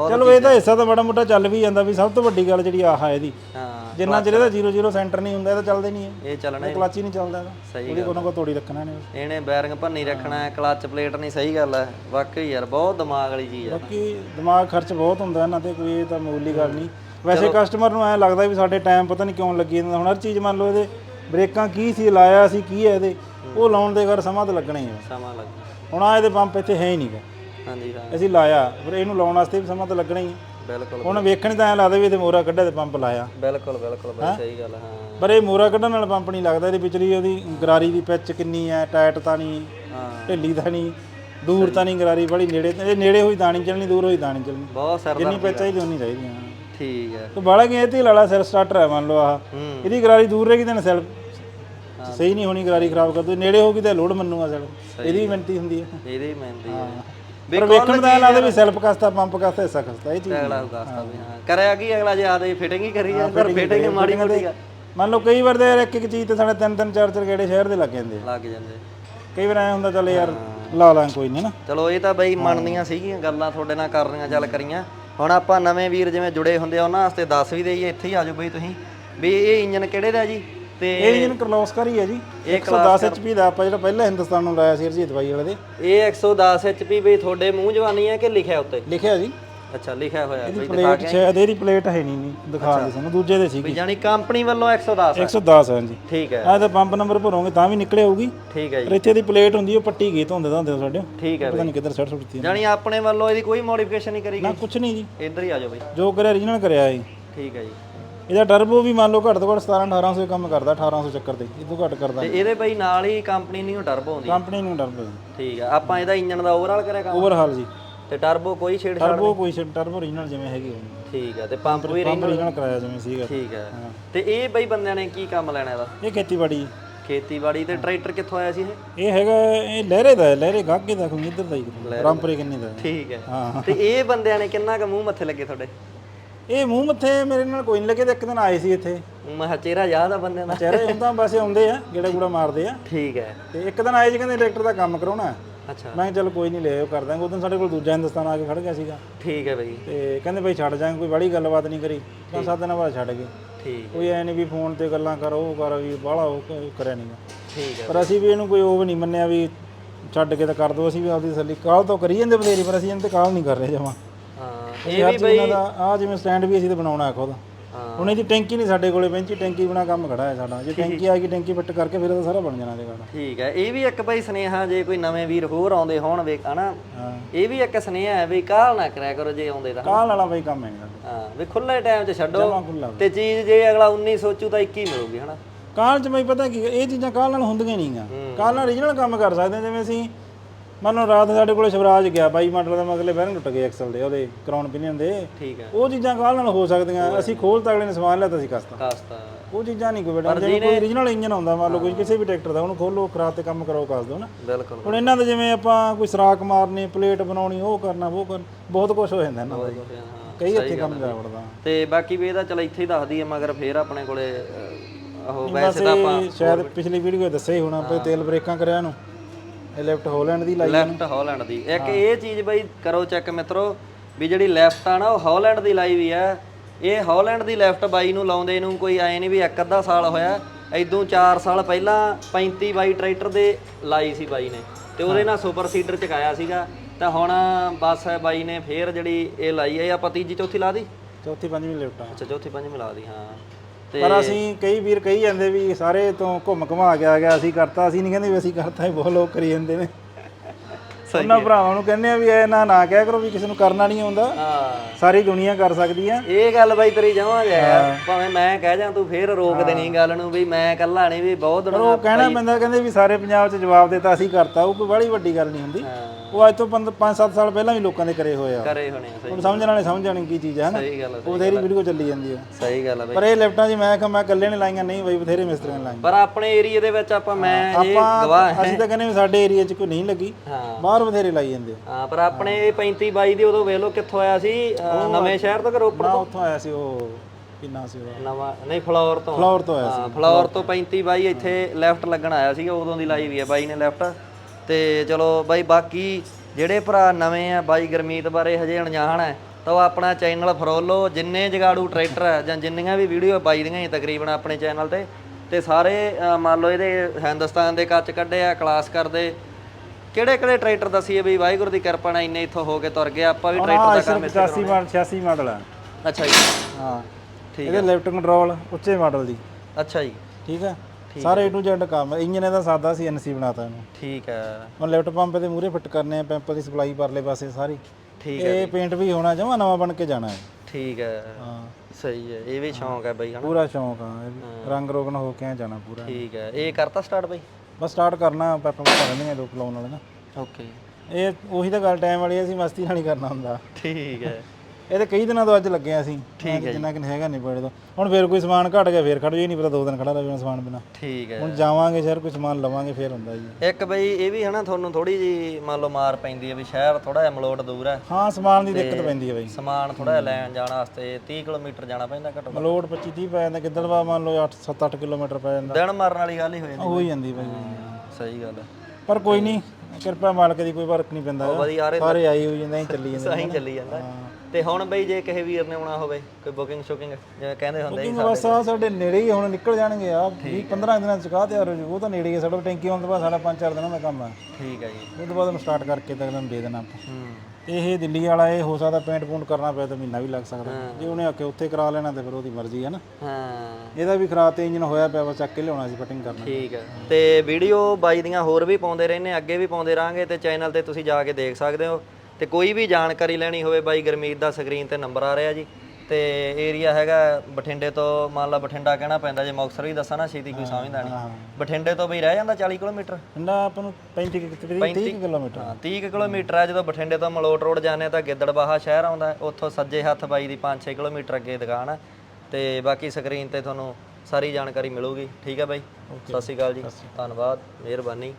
ਚਲੋ ਇਹਦਾ ਹਿੱਸਾ ਤਾਂ ਬੜਾ ਮੋਟਾ ਚੱਲ ਵੀ ਜਾਂਦਾ ਵੀ ਸਭ ਤੋਂ ਵੱਡੀ ਗੱਲ ਜਿਹੜੀ ਆਹ ਹੈ ਇਹਦੀ। ਹਾਂ। ਜਿੰਨਾ ਚਿਰ ਇਹਦਾ 00 ਸੈਂਟਰ ਨਹੀਂ ਹੁੰਦਾ ਇਹ ਤਾਂ ਚੱਲਦਾ ਨਹੀਂ ਇਹ ਚੱਲਣਾ ਹੀ- ਕਲੱਚ ਹੀ ਨਹੀਂ ਚੱਲਦਾ ਇਹਦਾ। ਸਹੀ ਉਹਦੀ ਕੋਈ ਤੋੜੀ ਰੱਖਣਾ ਨੇ ਇਹਨੇ ਬੈਰਿੰਗ ਭੰਨੀ ਰੱਖਣਾ ਹੈ ਕਲੱਚ ਪਲੇਟ ਨਹੀਂ ਸਹੀ ਗੱਲ ਹੈ। ਵਾਕਈ ਯਾਰ ਬਹੁਤ ਦਿਮਾਗ ਵਾਲੀ ਚੀਜ਼ ਹੈ ਬਾਕੀ ਦਿਮਾਗ ਖਰਚ ਬਹੁਤ ਹੁੰਦਾ ਇਹਨਾਂ ਤੇ ਕੋਈ ਇਹ ਤਾਂ ਮਾਮੂਲੀ ਗੱਲ ਨਹੀਂ। ਵੈਸੇ ਕਸਟਮਰ ਨੂੰ ਐ ਲੱਗਦਾ ਵੀ ਸਾਡੇ ਟਾਈਮ ਪਤਾ ਨਹੀਂ ਕਿਉਂ ਲੱਗੀ ਜਾਂਦਾ। ਹੁਣ ਹਰ ਚੀਜ਼ ਮੰਨ ਲਓ ਇਹਦੇ ਬ੍ਰੇਕਾਂ ਕੀ ਸੀ ਲਾਇਆ ਸੀ ਕੀ ਹੈ ਇਹਦੇ ਉਹ ਲਾਉਣ ਦੇ ਕਰ ਸਮਾਂ ਤਾਂ ਲੱਗਣਾ ਹੀ ਹੈ। ਸਮਾਂ ਲੱਗਦਾ ਹੁਣ ਆ ਇਹਦੇ ਪੰਪ ਇੱਥੇ ਹੈ ਹੀ ਨਹੀਂਗਾ ਹਾਂਜੀ ਹਾਂ। ਅਸੀਂ ਲਾਇਆ ਫਿਰ ਇਹਨੂੰ ਲਾਉਣ ਵਾਸਤੇ ਵੀ ਸਮਾਂ ਤਾਂ ਲੱਗਣਾ ਹੀ ਹੈ। ਬਿਲਕੁਲ ਹੁਣ ਵੇਖਣ ਤਾਂ ਐ ਲੱਗਦਾ ਵੀ ਇਹਦੇ ਮੋਰਾ ਕੱਢਿਆ ਤੇ ਪੰਪ ਲਾਇਆ। ਬਿਲਕੁਲ ਬਿਲਕੁਲ ਬਈ ਸਹੀ ਗੱਲ ਹੈ, ਪਰ ਇਹ ਮੋਰਾ ਕੱਢਣ ਨਾਲ ਪੰਪ ਨਹੀਂ ਲੱਗਦਾ ਇਹਦੇ ਵਿਚਲੀ ਉਹਦੀ ਗਰਾਰੀ ਦੀ ਪਿੱਚ ਕਿੰਨੀ ਹੈ ਟਾਇਟ ਤਾਂ ਨਹੀਂ ਹਾਂ। ਢਿੱਲੀ ਤਾਂ ਨਹੀਂ ਦੂਰ ਤਾਂ ਨਹੀਂ ਗਰਾਰੀ ਬੜੀ ਨੇੜੇ ਇਹ ਨੇੜੇ ਹੋਈ ਦਾਣੀ ਚੱਲਣੀ ਦੂਰ ਹੋਈ ਦਾਣੀ ਚੱਲਣੀ। ਬਹੁਤ ਸਿਰ ਜਿੰਨੀ ਪਿੱਚ ਚਾਹੀਦੀ ਉਨੀ ਚਾਹੀਦੀ ਹਾਂ ਠੀਕ ਹੈ ਤੇ ਬਾਲਾ ਗਿਆ ਤੇ ਲਾਲਾ ਸੈਲ ਸਟਾਰਟਰ ਹੈ ਮੰਨ ਲਓ ਆਹ। ਇਹਦੀ ਗਰਾਰੀ ਦੂਰ ਰਹੇਗੀ ਤਾਂ ਸੈਲ ਸਹੀ ਨਹੀਂ ਹੋਣੀ ਗਰਾਰੀ ਖਰਾਬ ਕਰ ਦੋ। ਨੇੜੇ ਹੋਗੀ ਤਾਂ ਲੋਡ ਮੰਨੂਗਾ ਸੈਲ ਇਹਦੀ ਵੀ ਮਿਹਨਤੀ ਹੁੰਦੀ ਹੈ ਇਹਦੇ ਮਹਿੰਦੀ ਹੈ। ਪਰ ਵੇਖਣ ਦਾ ਲੱਗਦਾ ਵੀ ਸੈਲਫ ਕਸਤਾ ਪੰਪ ਕਸਤਾ ਹਿੱਸਾ ਕਸਤਾ ਇਹ ਚੀਜ਼ ਅਗਲਾ ਦੱਸਦਾ ਵੀ ਹਾਂ। ਕਰਿਆ ਕੀ ਅਗਲਾ ਜੇ ਆਦੇ ਫਿਟਿੰਗ ਹੀ ਕਰੀ ਜਾ ਪਰ ਫਿਟਿੰਗ ਮਾੜੀ ਮੋਟੀ ਮੰਨ ਲਓ ਕਈ ਵਾਰ ਯਾਰ ਇੱਕ ਇੱਕ ਚੀਜ਼ ਤੇ ਸਾਡੇ ਤਿੰਨ ਤਿੰਨ ਚਾਰ ਚਾਰ ਗੇੜੇ ਸ਼ਹਿਰ ਦੇ ਲੱਗ ਜਾਂਦੇ ਲੱਗ ਜਾਂਦੇ ਕਈ ਵਾਰ ਐ ਹੁੰਦਾ ਚੱਲ ਯਾਰ ਲਾ ਲਾਂ ਕੋਈ ਨਹੀਂ ਨਾ। ਚਲੋ ਇਹ ਤਾਂ ਬਈ ਮੰਨਦੀਆਂ ਸੀਗੀਆਂ ਗੱਲਾਂ ਤੁਹਾਡੇ ਨਾਲ ਕਰਨੀਆਂ ਚੱਲ ਕਰੀਆਂ। ਹੁਣ ਆਪਾਂ ਨਵੇਂ ਵੀਰ ਜਿਵੇਂ ਜੁੜੇ ਹੁੰਦੇ ਆ ਉਹਨਾਂ ਵਾਸਤੇ ਦੱਸ ਵੀ ਦੇਈਏ ਇੱਥੇ ਹੀ ਆਜੋ ਬਈ ਤੁਸੀਂ। ਵੀ ਇਹ ਇੰਜਨ ਕਿਹੜੇ ਦਾ ਜੀ? ਤੇ ਇਹ ਇੰਜਨ ਕਰਲੋਸਕਰ ਹੀ ਹੈ ਜੀ। 110 HP ਦਾ ਆਪਾਂ ਜਿਹੜਾ ਪਹਿਲਾਂ ਹਿੰਦੁਸਤਾਨ ਨੂੰ ਲਾਇਆ ਸੀ ਰਜੀਤ ਬਾਈ ਵਾਲੇ ਦੇ। ਇਹ 110 HP ਬਈ ਤੁਹਾਡੇ ਮੂੰਹ ਜਵਾਨੀ ਹੈ ਕਿ ਲਿਖਿਆ ਉੱਤੇ? ਲਿਖਿਆ ਜੀ। ਅੱਛਾ ਲਿਖਿਆ ਹੋਇਆ ਬਈ ਪਲੇਟ ਸ਼ਾਇਦ ਇਹਦੀ ਪਲੇਟ ਹੈ ਨਹੀਂ ਨਹੀਂ ਦਿਖਾ ਦੇ ਸਾਨੂੰ ਦੂਜੇ ਦੇ ਸੀਗੀ। ਵੀ ਜਾਨੀ ਕੰਪਨੀ ਵੱਲੋਂ 110 ਹੈ। 110 ਹੈ ਜੀ। ਠੀਕ ਹੈ। ਆਹ ਤਾਂ ਪੰਪ ਨੰਬਰ ਭਰੋਗੇ ਤਾਂ ਵੀ ਨਿਕਲੇ ਆਊਗੀ ਠੀਕ ਹੈ ਜੀ। ਇੱਥੇ ਦੀ ਪਲੇਟ ਹੁੰਦੀ ਉਹ ਪੱਟੀ ਗਈ ਧੋਂਦੇ ਧੋਂਦੇ ਸਾਡੇ। ਠੀਕ ਹੈ ਪਤਾ ਨਹੀਂ ਕਿੱਧਰ ਸੱਟ ਸੁੱਟਤੀ ਜਾਨੀ ਆਪਣੇ ਵੱਲੋਂ ਇਹਦੀ ਕੋਈ ਮੋਡੀਫਿਕੇਸ਼ਨ ਨਹੀਂ ਕਰੀ ਨਾ ਕੁਛ ਨਹੀਂ ਜੀ। ਗਈ ਇੱਧਰ ਹੀ ਆਜੋ ਬਈ। ਜੋ ਕਰਿਆ origignal ਕਰਿਆ ਹੈ। ਠੀਕ ਹੈ ਜੀ। ਇਹਦਾ ਟਰਬੋ ਵੀ ਮੰਨ ਲਓ ਘੱਟ ਤੋਂ ਘੱਟ 17 1800 ਕੰਮ ਕਰਦਾ 1800 ਚੱਕਰ ਤੇ ਇਹ ਤੋਂ ਘੱਟ ਕਰਦਾ ਤੇ ਇਹਦੇ ਬਈ ਨਾਲ ਹੀ ਕੰਪਨੀ ਨਹੀਂ ਟਰਬੋ ਆਉਂਦੀ। ਕੰਪਨੀ ਨੂੰ ਟਰਬੋ ਠੀਕ ਹੈ ਆਪਾਂ ਇਹਦਾ ਇੰਜਨ ਦਾ ਓਵਰਆਲ ਕਰਿਆ ਕੰਮ? ਓਵਰਹਾਲ ਜੀ। ਤੇ ਟਰਬੋ ਕੋਈ ਛੇੜ ਛਾੜ ਟਰਬੋ ਕੋਈ ਟਰਬੋ origignal ਜਿਵੇਂ ਹੈਗੀ ਠੀਕ ਹੈ ਤੇ ਪੰਪ ਵੀ ਪੰਪ origignal ਕਰਾਇਆ ਜਿਵੇਂ ਸੀਗਾ। ਠੀਕ ਹੈ। ਤੇ ਇਹ ਬਈ ਬੰਦਿਆਂ ਨੇ ਕੀ ਕੰਮ ਲੈਣਾ ਇਹਦਾ? ਇਹ ਖੇਤੀਬਾੜੀ। ਖੇਤੀਬਾੜੀ ਤੇ ਟਰੈਕਟਰ ਕਿੱਥੋਂ ਆਇਆ ਸੀ ਇਹ? ਇਹ ਹੈਗਾ ਇਹ ਲਹਿਰੇ ਦਾ ਹੈ, ਲਹਿਰੇ ਗਾਗੇ ਦਾ ਕੋਈ ਇੱਧਰ ਦਾ ਹੀ। ਰਾਮਪੁਰੇ ਕਿੰਨੀ ਦਾ ਹੈ। ਠੀਕ ਹੈ। ਹਾਂ। ਤੇ ਇਹ ਬੰਦਿਆਂ ਨੇ ਕਿੰਨਾ ਕੁ ਮੂੰਹ ਮੱਥੇ ਲੱਗੇ ਤੁਹਾਡੇ? ਇਹ ਮੂੰਹ ਮੱਥੇ ਮੇਰੇ ਨਾਲ ਕੋਈ ਨਹੀਂ ਲੱਗੇ ਤੇ ਇੱਕ ਦਿਨ ਆਏ ਸੀ ਇੱਥੇ। ਮੈਂ ਕਿਹਾ ਚਿਹਰਾ ਯਾਦ ਆ ਬੰਦਿਆਂ ਦਾ। ਚਿਹਰੇ ਹੁੰਦਾ ਬਸ ਆਉਂਦੇ ਆ ਗੇੜਾ ਗੂੜਾ ਮਾਰਦੇ ਆ। ਠੀਕ ਹੈ। ਤੇ ਇੱਕ ਦਿਨ ਆਏ ਜੀ ਕਹਿੰਦੇ ਡਾਇਰੈਕਟਰ ਦਾ ਕੰਮ ਕਰਾਉਣਾ। ਅੱਛਾ। ਮੈਂ ਕਿਹਾ ਚੱਲ ਕੋਈ ਨਹੀਂ ਲੈ ਆਓ ਕਰ ਦਾਂਗੇ। ਉਦੋਂ ਸਾਡੇ ਕੋਲ ਦੂਜਾ ਹਿੰਦੁਸਤਾਨ ਆ ਕੇ ਖੜ ਗਿਆ ਸੀਗਾ। ਠੀਕ ਹੈ ਬਈ। ਤੇ ਕਹਿੰਦੇ ਬਈ ਛੱਡ ਜਾਾਂਗੇ ਕੋਈ ਬੜੀ ਗੱਲਬਾਤ ਨਹੀਂ ਕਰੀ। ਪੰਜ ਸੱਤ ਦਿਨਾਂ ਬਾਅਦ ਛੱਡ ਗਏ। ਠੀਕ। ਕੋਈ ਐ ਨਹੀਂ ਵੀ ਫੋਨ ਤੇ ਗੱਲਾਂ ਕਰੋ ਉਹ ਕਰ ਵੀ ਬਾਹਲਾ ਉਹ ਕਰਿਆ ਨਹੀਂਗਾ ਠੀਕ ਹੈ। ਪਰ ਅਸੀਂ ਵੀ ਇਹਨੂੰ ਕੋਈ ਉਹ ਵੀ ਨਹੀਂ ਮੰਨਿਆ ਵੀ ਛੱਡ ਕੇ ਤਾਂ ਕਰ ਦੋ ਅਸੀਂ ਵੀ ਆਪਦੀ ਤਸੱਲੀ ਕਾਲ ਤੋਂ ਕਰੀ ਜਾਂਦੇ ਬਥੇਰੀ ਪਰ ਅਸੀਂ ਇਹਨਾਂ ਤੇ ਕਾਲ ਨਹੀਂ ਕਰ ਰਹੇ ਜਮਾ। ਹਾਂ। ਇਹ ਵੀ ਬਈ ਆ ਜਿਵੇਂ ਸਟੈਂਡ ਵੀ ਅਸੀਂ ਤੇ ਬਣਾਉਣਾ ਖੁਦ। ਹੁਣ ਇਹਦੀ ਟੈਂਕੀ ਨਹੀਂ ਸਾਡੇ ਕੋਲੇ ਬੈਂਚੀ ਟੈਂਕੀ ਬਣਾ ਕੰਮ ਖੜਾ ਹੈ ਸਾਡਾ। ਜੇ ਟੈਂਕੀ ਆ ਗਈ ਟੈਂਕੀ ਫਿੱਟ ਕਰਕੇ ਫਿਰ ਤਾਂ ਸਾਰਾ ਬਣ ਜਾਣਾ ਇਹਦੇ ਨਾਲ ਠੀਕ ਹੈ। ਇਹ ਵੀ ਇੱਕ ਬਈ ਸੁਨੇਹਾ ਜੇ ਕੋਈ ਨਵੇਂ ਵੀਰ ਹੋਰ ਆਉਂਦੇ ਹੋਣ ਵੇਖ ਹਨਾ? ਹਾਂ। ਇਹ ਵੀ ਇੱਕ ਸੁਨੇਹਾ ਹੈ ਵੀ ਕਾਹਲ ਨਾ ਕਰਿਆ ਕਰੋ ਜੇ ਆਉਂਦੇ ਤਾਂ। ਕਾਲ ਵਾਲਾ ਬਈ ਕੰਮ ਹੈ ਹਾਂ ਵੀ ਖੁੱਲੇ ਟਾਈਮ 'ਚ ਛੱਡੋ ਤੇ ਚੀਜ਼ ਜੇ ਅਗਲਾ 19 ਸੋਚੂ ਤਾਂ 21 ਮਿਲੂਗੀ ਹਨਾ? ਕਾਲ ਚ ਬਈ ਪਤਾ ਕੀ ਇਹ ਚੀਜ਼ਾਂ ਕਾਲ ਨਾਲ ਹੁੰਦੀਆਂ ਨਹੀਂਗਾ ਕਾਲ ਨਾਲ ਰੀਜਨਲ ਕੰਮ ਕਰ ਸਕਦੇ ਜਿਵੇਂ ਅਸੀਂ ਮੰਨ ਲਓ ਰਾਤ ਸਾਡੇ ਕੋਲੇ ਸ਼ਿਵਰਾਜ ਗਿਆ ਬਾਈ ਮਾਡਲ ਦਾ ਮਗਲੇ ਬੈਰਿੰਗ ਟੁੱਟ ਗਏ ਐਕਸਲ ਦੇ ਉਹਦੇ ਕਰਾਉਨ ਪਿਨੀਅਨ ਦੇ ਠੀਕ ਹੈ। ਉਹ ਚੀਜ਼ਾਂ ਕਾਲ ਨਾਲ ਹੋ ਸਕਦੀਆਂ? ਅਸੀਂ ਖੋਲ ਤਾਂ ਅਗਲੇ ਨੇ ਸਮਾਨ ਲਿਆ ਤਾਂ ਅਸੀਂ ਕਸਤਾ ਕਾਸਤਾ ਉਹ ਚੀਜ਼ਾਂ ਨਹੀਂ ਕੋਈ ਬੇਟਾ ਜਿਵੇਂ ਕੋਈ ਰੀਜਨਲ ਇੰਜਨ ਆਉਂਦਾ ਮੰਨ ਲਓ ਕੋਈ ਕਿਸੇ ਵੀ ਟਰੈਕਟਰ ਦਾ ਉਹਨੂੰ ਖੋਲੋ ਖਰਾਬ ਤੇ ਕੰਮ ਕਰੋ ਕਸ ਦਿਓ ਨਾ। ਬਿਲਕੁਲ। ਹੁਣ ਇਹਨਾਂ ਦੇ ਜਿਵੇਂ ਆਪਾਂ ਕੋਈ ਸਰਾਕ ਮਾਰਨੀ ਪਲੇਟ ਬਣਾਉਣੀ ਉਹ ਕਰਨਾ ਉਹ ਕਰ ਬਹੁਤ ਕੁਝ ਹੋ ਜਾਂਦਾ ਇਹਨਾਂ ਦਾ ਜੀ। ਹਾਂ ਕਈ ਹੱਥੇ ਕੰਮ ਜਾ। ਵੜਦਾ ਤੇ ਬਾਕੀ ਵੀ ਇਹਦਾ ਚਲ ਇੱਥੇ ਹੀ ਦੱਸ ਦਈਏ ਮਗਰ ਫੇਰ ਆਪਣੇ ਕੋਲੇ ਉਹ ਵੈਸੇ ਤਾਂ ਆਪਾਂ ਸ਼ਾਇਦ ਪਿਛਲੀ ਵੀਡੀਓ ਦੱਸਿਆ ਹੀ ਹੋਣਾ ਤੇਲ ਬ੍ਰੇਕਾਂ ਕਰਿਆ ਨੂੰ ਇਹ ਲੈਫਟ ਹੋਲੈਂਡ ਦੀ ਲਾਈ ਲੈਫਟ ਹਾਲੈਂਡ ਦੀ। ਇੱਕ ਇਹ ਚੀਜ਼ ਬਈ ਕਰੋ ਚੈੱਕ ਮਿੱਤਰੋ ਵੀ ਜਿਹੜੀ ਲੈਫਟ ਆ ਨਾ ਉਹ ਹਾਲੈਂਡ ਦੀ ਲਾਈ ਵੀ ਆ। ਇਹ ਹਾਲੈਂਡ ਦੀ ਲੈਫਟ ਬਾਈ ਨੂੰ ਲਾਉਂਦੇ ਨੂੰ ਕੋਈ ਐ ਨਹੀਂ ਵੀ ਇੱਕ ਅੱਧਾ ਸਾਲ ਹੋਇਆ। ਐਦੋਂ 4 ਸਾਲ ਪਹਿਲਾਂ 35 ਬਾਈ ਟਰੈਕਟਰ ਦੇ ਲਾਈ ਸੀ ਬਾਈ ਨੇ। ਤੇ ਉਹਦੇ ਨਾਲ ਸੁਪਰ ਸੀਡਰ ਚਕਾਇਆ ਸੀਗਾ। ਤਾਂ ਹੁਣ ਬਸ ਬਾਈ ਨੇ ਫੇਰ ਜਿਹੜੀ ਇਹ ਲਾਈ ਹੈ ਆਪਾਂ ਤੀਜੀ ਚੌਥੀ ਲਾ ਦੀ? ਚੌਥੀ ਪੰਜਵੀਂ ਲਿਫਟ ਆ। ਅੱਛਾ ਚੌਥੀ ਪੰਜਵੀਂ ਲਾ ਦੀ ਹਾਂ। ਪਰ ਅਸੀਂ ਕਈ ਵੀਰ ਕਹੀ ਜਾਂਦੇ ਵੀ ਸਾਰੇ ਤੋਂ ਘੁੰਮ ਘੁਮਾ ਕੇ ਆ ਗਿਆ ਅਸੀਂ ਕਰਤਾ ਅਸੀਂ ਨਹੀਂ ਕਹਿੰਦੇ ਵੀ ਅਸੀਂ ਕਰਤਾ ਇਹ ਬਹੁਤ ਲੋਕ ਕਰੀ ਜਾਂਦੇ ਨੇ। ਉਹਨਾਂ ਭਰਾਵਾਂ ਨੂੰ ਕਹਿੰਦੇ ਆ ਵੀ ਇਹ ਨਾ ਨਾ ਕਹਿ ਕਰੋ ਵੀ ਕਿਸੇ ਨੂੰ ਕਰਨਾ ਨਹੀਂ ਆਉਂਦਾ। ਹਾਂ। ਸਾਰੀ ਦੁਨੀਆ ਕਰ ਸਕਦੀ ਆ। ਇਹ ਗੱਲ ਬਾਈ ਤੇਰੀ ਜਮਾਂਗੇ ਯਾਰ ਭਾਵੇਂ ਮੈਂ ਕਹਿ ਜਾਂ ਤੂੰ ਫੇਰ ਰੋਕ ਦੇਣੀ ਗੱਲ ਨੂੰ ਵੀ ਮੈਂ ਇਕੱਲਾ ਨਹੀਂ ਵੀ ਬਹੁਤ ਉਹ ਕਹਿਣਾ ਪੈਂਦਾ ਕਹਿੰਦੇ ਵੀ ਸਾਰੇ ਪੰਜਾਬ 'ਚ ਜਵਾਬ ਦਿੱਤਾ ਅਸੀਂ ਕਰਤਾ ਉਹ ਕੋਈ ਬੜੀ ਵੱਡੀ ਗੱਲ ਨਹੀਂ ਹੁੰਦੀ। ਹਾਂ, ਉਹ ਅੱਜ ਤੋਂ 5-7 ਸਾਲ ਪਹਿਲਾਂ ਵੀ ਲੋਕਾਂ ਦੇ ਕਰੇ ਹੋਏ ਆ। ਕਰੇ ਹੋਣੇ ਆ, ਸਹੀ ਹੁਣ ਸਮਝਣ ਵਾਲੇ ਸਮਝ ਜਾਣੀ ਕੀ ਚੀਜ਼ ਹੈ ਨਾ ਸਹੀ ਗੱਲ ਆ, ਉਹ ਬਥੇਰੀ ਵੀਡੀਓ ਚੱਲੀ ਜਾਂਦੀ ਆ। ਸਹੀ ਗੱਲ ਆ ਬਾਈ। ਪਰ ਇਹ ਲੈਫਟਾਂ 'ਚ ਮੈਂ ਕਿਹਾ ਮੈਂ ਇਕੱਲੇ ਨੇ ਲਾਈਆਂ ਨਹੀਂ ਬਈ ਬਥੇਰੇ ਮਿਸਤਰੀਆਂ ਨੇ ਲਾਈਆਂ। ਪਰ ਆਪਣੇ ਏਰੀਆ ਦੇ ਵਿੱਚ ਆਪਾਂ ਮੈਂ ਇਹ ਆਪਾਂ ਗਵਾਹ ਅਸੀਂ ਤਾਂ ਕਹਿੰਦੇ ਵੀ ਸਾਡੇ ਏਰੀਆ 'ਚ ਕੋਈ ਨਹੀਂ ਲੱਗੀ। ਹਾਂ। ਬਾਹਰ ਬਥੇਰੇ ਲਾਈ ਜਾਂਦੇ ਆ। ਹਾਂ ਪਰ ਆਪਣੇ ਇਹ 35 22 ਦੀ ਉਦੋਂ ਵੇਖ ਲਓ ਕਿੱਥੋਂ ਆਇਆ ਸੀ ਅਹ, ਨਵੇਂ ਸ਼ਹਿਰ ਤੋਂ ਕਿ ਰੋਪੜ ਨਾ ਉੱਥੋਂ ਆਇਆ ਸੀ ਉਹ ਕਿੰਨਾ ਸੀ ਉਹ ਨਵਾਂ ਨਹੀਂ ਫਲੋਰ ਤੋਂ। ਫਲੋਰ ਤੋਂ ਆਇਆ ਸੀ। ਹਾਂ ਫਲੋਰ ਤੋਂ 35 ਬਾਈ ਇੱਥੇ ਲੈਫਟ ਲੱਗਣ ਆਇਆ ਸੀਗਾ ਉਦੋਂ ਦੀ ਲਾਈ ਵੀ ਹੈ ਬਾਈ ਨੇ ਲੈਫਟ। ਤੇ ਚਲੋ ਬਾਈ ਬਾਕੀ ਜਿਹੜੇ ਭਰਾ ਨਵੇਂ ਆ ਬਾਈ ਗਰਮੀਤ ਬਾਰੇ ਹਜੇ ਅਣਜਾਣ ਹੈ ਤਾਂ ਉਹ ਆਪਣਾ ਚੈਨਲ ਫਰੋਲੋ ਜਿੰਨੇ ਜਗਾੜੂ ਟਰੈਕਟਰ ਹੈ ਜਾਂ ਜਿੰਨੀਆਂ ਵੀ ਵੀਡੀਓ ਬਾਈ ਦੀਆਂ ਹੀ ਤਕਰੀਬਨ ਆਪਣੇ ਚੈਨਲ ਤੇ। ਤੇ ਸਾਰੇ ਮੰਨ ਲਓ ਇਹਦੇ ਹਿੰਦੁਸਤਾਨ ਦੇ ਕੱਚ ਕੱਢੇ ਆ ਕਲਾਸ ਕਰਦੇ। ਕਿਹੜੇ ਕਿਹੜੇ ਟਰੈਕਟਰ ਦੱਸੀਏ ਬਈ ਵਾਹਿਗੁਰੂ ਦੀ ਕਿਰਪਾ ਨਾਲ ਇੰਨੇ ਇੱਥੋਂ ਹੋ ਕੇ ਤੁਰ ਗਏ ਆਪਾਂ ਵੀ ਟਰੈਕਟਰ ਦਾ ਕੰਮ 85 ਮਾਡਲ 86 ਮਾਡਲ ਆ। ਅੱਛਾ ਜੀ। ਹਾਂ ਠੀਕ ਇਹਦੇ ਲੈਫਟ ਕੰਟਰੋਲ ਉੱਚੇ ਮਾਡਲ ਦੀ। ਅੱਛਾ ਜੀ। ਠੀਕ ਆ? ਸਾਰੇ A to Z ਕੰਮ ਇੰਜਨ ਇਹਦਾ ਸਾਦਾ ਸੀ NC ਬਣਾਤਾ ਇਹਨੂੰ। ਠੀਕ ਹੈ। ਹੁਣ ਲੈਫਟ ਪੰਪ ਦੇ ਮੂਹਰੇ ਫਿੱਟ ਕਰਨੇ ਆ ਪੰਪ ਦੀ ਸਪਲਾਈ ਪਰਲੇ ਪਾਸੇ ਸਾਰੀ। ਠੀਕ ਇਹ ਪੇਂਟ ਵੀ ਹੋਣਾ ਜਮਾ ਨਵਾਂ ਬਣ ਕੇ ਜਾਣਾ ਹੈ। ਠੀਕ ਹੈ। ਹਾਂ। ਸਹੀ ਹੈ। ਇਹ ਵੀ ਸ਼ੌਂਕ ਹੈ ਬਈ ਹਨਾ? ਪੂਰਾ ਸ਼ੌਂਕ ਆ। ਇਹ। ਰੰਗ ਰੋਗਨ ਹੋ ਕੇ ਐਂ ਜਾਣਾ ਪੂਰਾ। ਠੀਕ ਹੈ। ਇਹ ਕਰਤਾ ਸਟਾਰਟ ਬਈ? ਬਸ ਸਟਾਰਟ ਕਰਨਾ ਪੈਪ ਕਰਨੇ ਆ ਲੋਕ ਲਾਉਣ ਵਾਲੇ ਨਾ। ਓਕੇ ਇਹ ਉਹੀ ਤਾਂ ਗੱਲ ਟਾਈਮ ਵਾਲੀ ਆ, ਅਸੀਂ ਮਸਤੀ ਨਾਲ ਹੀ ਕਰਨਾ ਹੁੰਦਾ। ਠੀਕ ਹੈ। ਇਹ ਤੇ ਕਈ ਦਿਨਾਂ ਤੋਂ ਅੱਜ ਲੱਗੇ ਆ ਅਸੀਂ। ਠੀਕ ਹੈ ਜਿੰਨਾ ਕਿ ਹੈਗਾ ਨਹੀਂ ਪੜੇ ਤੋਂ। ਹੁਣ ਫੇਰ ਕੋਈ ਸਮਾਨ ਘਟ ਗਿਆ ਫੇਰ ਖੜ ਜਾਈ ਨਹੀਂ ਪਤਾ ਦੋ ਦਿਨ ਖੜਾ ਰਹੇ ਸਮਾਨ ਬਿਨਾ। ਠੀਕ ਹੈ। ਹੁਣ ਜਾਵਾਂਗੇ ਸ਼ਹਿਰ ਕੋਈ ਸਮਾਨ ਲਵਾਂਗੇ ਫੇਰ ਹੁੰਦਾ ਜੀ। ਇੱਕ ਬਈ ਇਹ ਵੀ ਹਨਾ ਤੁਹਾਨੂੰ ਥੋੜੀ ਜੀ ਮੰਨ ਲਓ ਮਾਰ ਪੈਂਦੀ ਹੈ ਵੀ ਸ਼ਹਿਰ ਥੋੜਾ ਜਿਹਾ ਮਲੋਟ ਦੂਰ ਹੈ। ਹਾਂ ਸਮਾਨ ਦੀ ਦਿੱਕਤ ਪੈਂਦੀ ਹੈ ਬਾਈ। ਸਮਾਨ ਥੋੜਾ ਜਿਹਾ ਲੈਣ ਜਾਣ ਵਾਸਤੇ 30 ਕਿਲੋਮੀਟਰ ਜਾਣਾ ਪੈਂਦਾ ਘੱਟੋ ਮਲੋਟ 25 30 ਪੈ ਜਾਂਦਾ ਗਿੱਦੜਵਾ ਮੰਨ ਲਓ 8 7 8 ਕਿਲੋਮੀਟਰ ਪੈ ਜਾਂਦਾ। ਦਿਨ ਮਾਰਨ ਵਾਲੀ ਗੱਲ ਹੀ ਹੋ ਜਾਂਦੀ ਹੋ ਹੀ ਜਾਂਦੀ ਬਾਈ। ਸਹੀ ਗੱਲ ਹੈ। ਪਰ ਕੋਈ ਨਹੀਂ ਕਿਰਪਾ ਮਾਲਕ ਦੀ ਕੋਈ ਫ਼ਰਕ ਨਹੀਂ ਪੈਂਦਾ। ਸਾਰੇ ਆਈ ਹੋਈ ਜਾਂਦੇ ਐਂ ਚੱਲੀ ਜਾਂਦੇ ਸਹੀ ਚੱਲੀ ਜਾਂਦਾ। ਤੇ ਹੁਣ ਬਈ ਜੇ ਕਿਸੇ ਵੀਰ ਨੇ ਆਉਣਾ ਹੋਵੇ ਕੋਈ ਬੁਕਿੰਗ ਸ਼ੁਕਿੰਗ ਜਿਵੇਂ ਕਹਿੰਦੇ ਹੁੰਦੇ ਸੀ ਬਸ ਆ ਸਾਡੇ ਨੇੜੇ ਹੀ ਹੁਣ ਨਿਕਲ ਜਾਣਗੇ ਆ 20 15 ਦਿਨਾਂ ਚ ਚੁਕਾ ਤਿਆਰ ਹੋ ਜੂ ਉਹ ਤਾਂ ਨੇੜੇ ਹੀ ਆ, ਸਾਡਾ ਟੈਂਕੀ ਆਉਣ ਤੋਂ ਬਾਅਦ ਸਾਡਾ 5-4 ਦਿਨਾਂ ਦਾ ਕੰਮ ਆ। ਠੀਕ ਹੈ ਜੀ। ਉਹ ਤੋਂ ਬਾਅਦ ਉਹਨੂੰ ਸਟਾਰਟ ਕਰਕੇ ਤਾਂ ਨੂੰ ਦੇ ਦੇਣਾ ਆਪਾਂ। ਹੂੰ। ਇਹ ਦਿੱਲੀ ਵਾਲਾ ਇਹ ਹੋ ਸਕਦਾ ਪੇਂਟ ਪੂੰਟ ਕਰਨਾ ਪਏ ਤਾਂ ਮਹੀਨਾ ਵੀ ਲੱਗ ਸਕਦਾ। ਜੇ ਉਹਨੇ ਆ ਕੇ ਉੱਥੇ ਕਰਾ ਲੈਣਾ ਤੇ ਫਿਰ ਉਹਦੀ ਮਰਜ਼ੀ ਹੈ ਨਾ। ਹਾਂ। ਇਹਦਾ ਵੀ ਖਰਾਬ ਤੇ ਇੰਜਨ ਹੋਇਆ ਪਿਆ ਵਾ ਚੱਕ ਕੇ ਲਿਆਉਣਾ ਸੀ ਫਿਟਿੰਗ ਕਰਨਾ। ਠੀਕ ਹੈ ਤੇ ਵੀਡੀਓ ਬਾਈ ਦੀਆਂ ਹੋਰ ਵੀ ਪਾਉਂਦੇ ਰਹਿੰਦੇ ਅੱਗੇ ਵੀ ਪਾਉਂਦੇ ਰਾਂਗੇ ਤੇ ਚੈਨਲ ਤੇ ਤੁਸੀਂ ਜਾ ਕੇ ਦੇਖ ਸਕਦੇ ਹੋ। ਤੇ ਕੋਈ ਵੀ ਜਾਣਕਾਰੀ ਲੈਣੀ ਹੋਵੇ ਬਾਈ ਗਰਮੀਤ ਦਾ ਸਕਰੀਨ ਤੇ ਨੰਬਰ ਆ ਰਿਹਾ ਜੀ। ਤੇ ਏਰੀਆ ਹੈਗਾ ਬਠਿੰਡੇ ਤੋਂ ਮੰਨ ਲਾ ਬਠਿੰਡਾ ਕਹਿਣਾ ਪੈਂਦਾ ਜੇ ਮੁਕਤਸਰ ਵੀ ਦੱਸਾਂ ਨਾ ਛੇਤੀ ਕੋਈ ਸਮਝਦਾ ਨਹੀਂ ਬਠਿੰਡੇ ਤੋਂ ਬਈ ਰਹਿ ਜਾਂਦਾ 40 ਕਿਲੋਮੀਟਰ? ਠੰਡਾ ਆਪਾਂ ਨੂੰ 35 ਕੁ- 30 ਕੁ ਕਿਲੋਮੀਟਰ। ਹਾਂ 30 ਕੁ ਕਿਲੋਮੀਟਰ ਆ। ਜਦੋਂ ਬਠਿੰਡੇ ਤੋਂ ਮਲੋਟ ਰੋਡ ਜਾਂਦੇ ਤਾਂ ਗਿੱਦੜਬਾਹਾ ਸ਼ਹਿਰ ਆਉਂਦਾ। ਉੱਥੋਂ ਸੱਜੇ ਹੱਥ ਬਾਈ ਦੀ 5-6 ਕਿਲੋਮੀਟਰ ਅੱਗੇ ਦੁਕਾਨ ਹੈ ਤੇ ਬਾਕੀ ਸਕਰੀਨ ਤੇ ਤੁਹਾਨੂੰ ਸਾਰੀ ਜਾਣਕਾਰੀ ਮਿਲੂਗੀ। ਠੀਕ ਹੈ ਬਾਈ? ਸਤਿ ਸ਼੍ਰੀ ਅਕਾਲ ਜੀ। ਧੰਨਵਾਦ ਮਿਹਰਬਾਨੀ।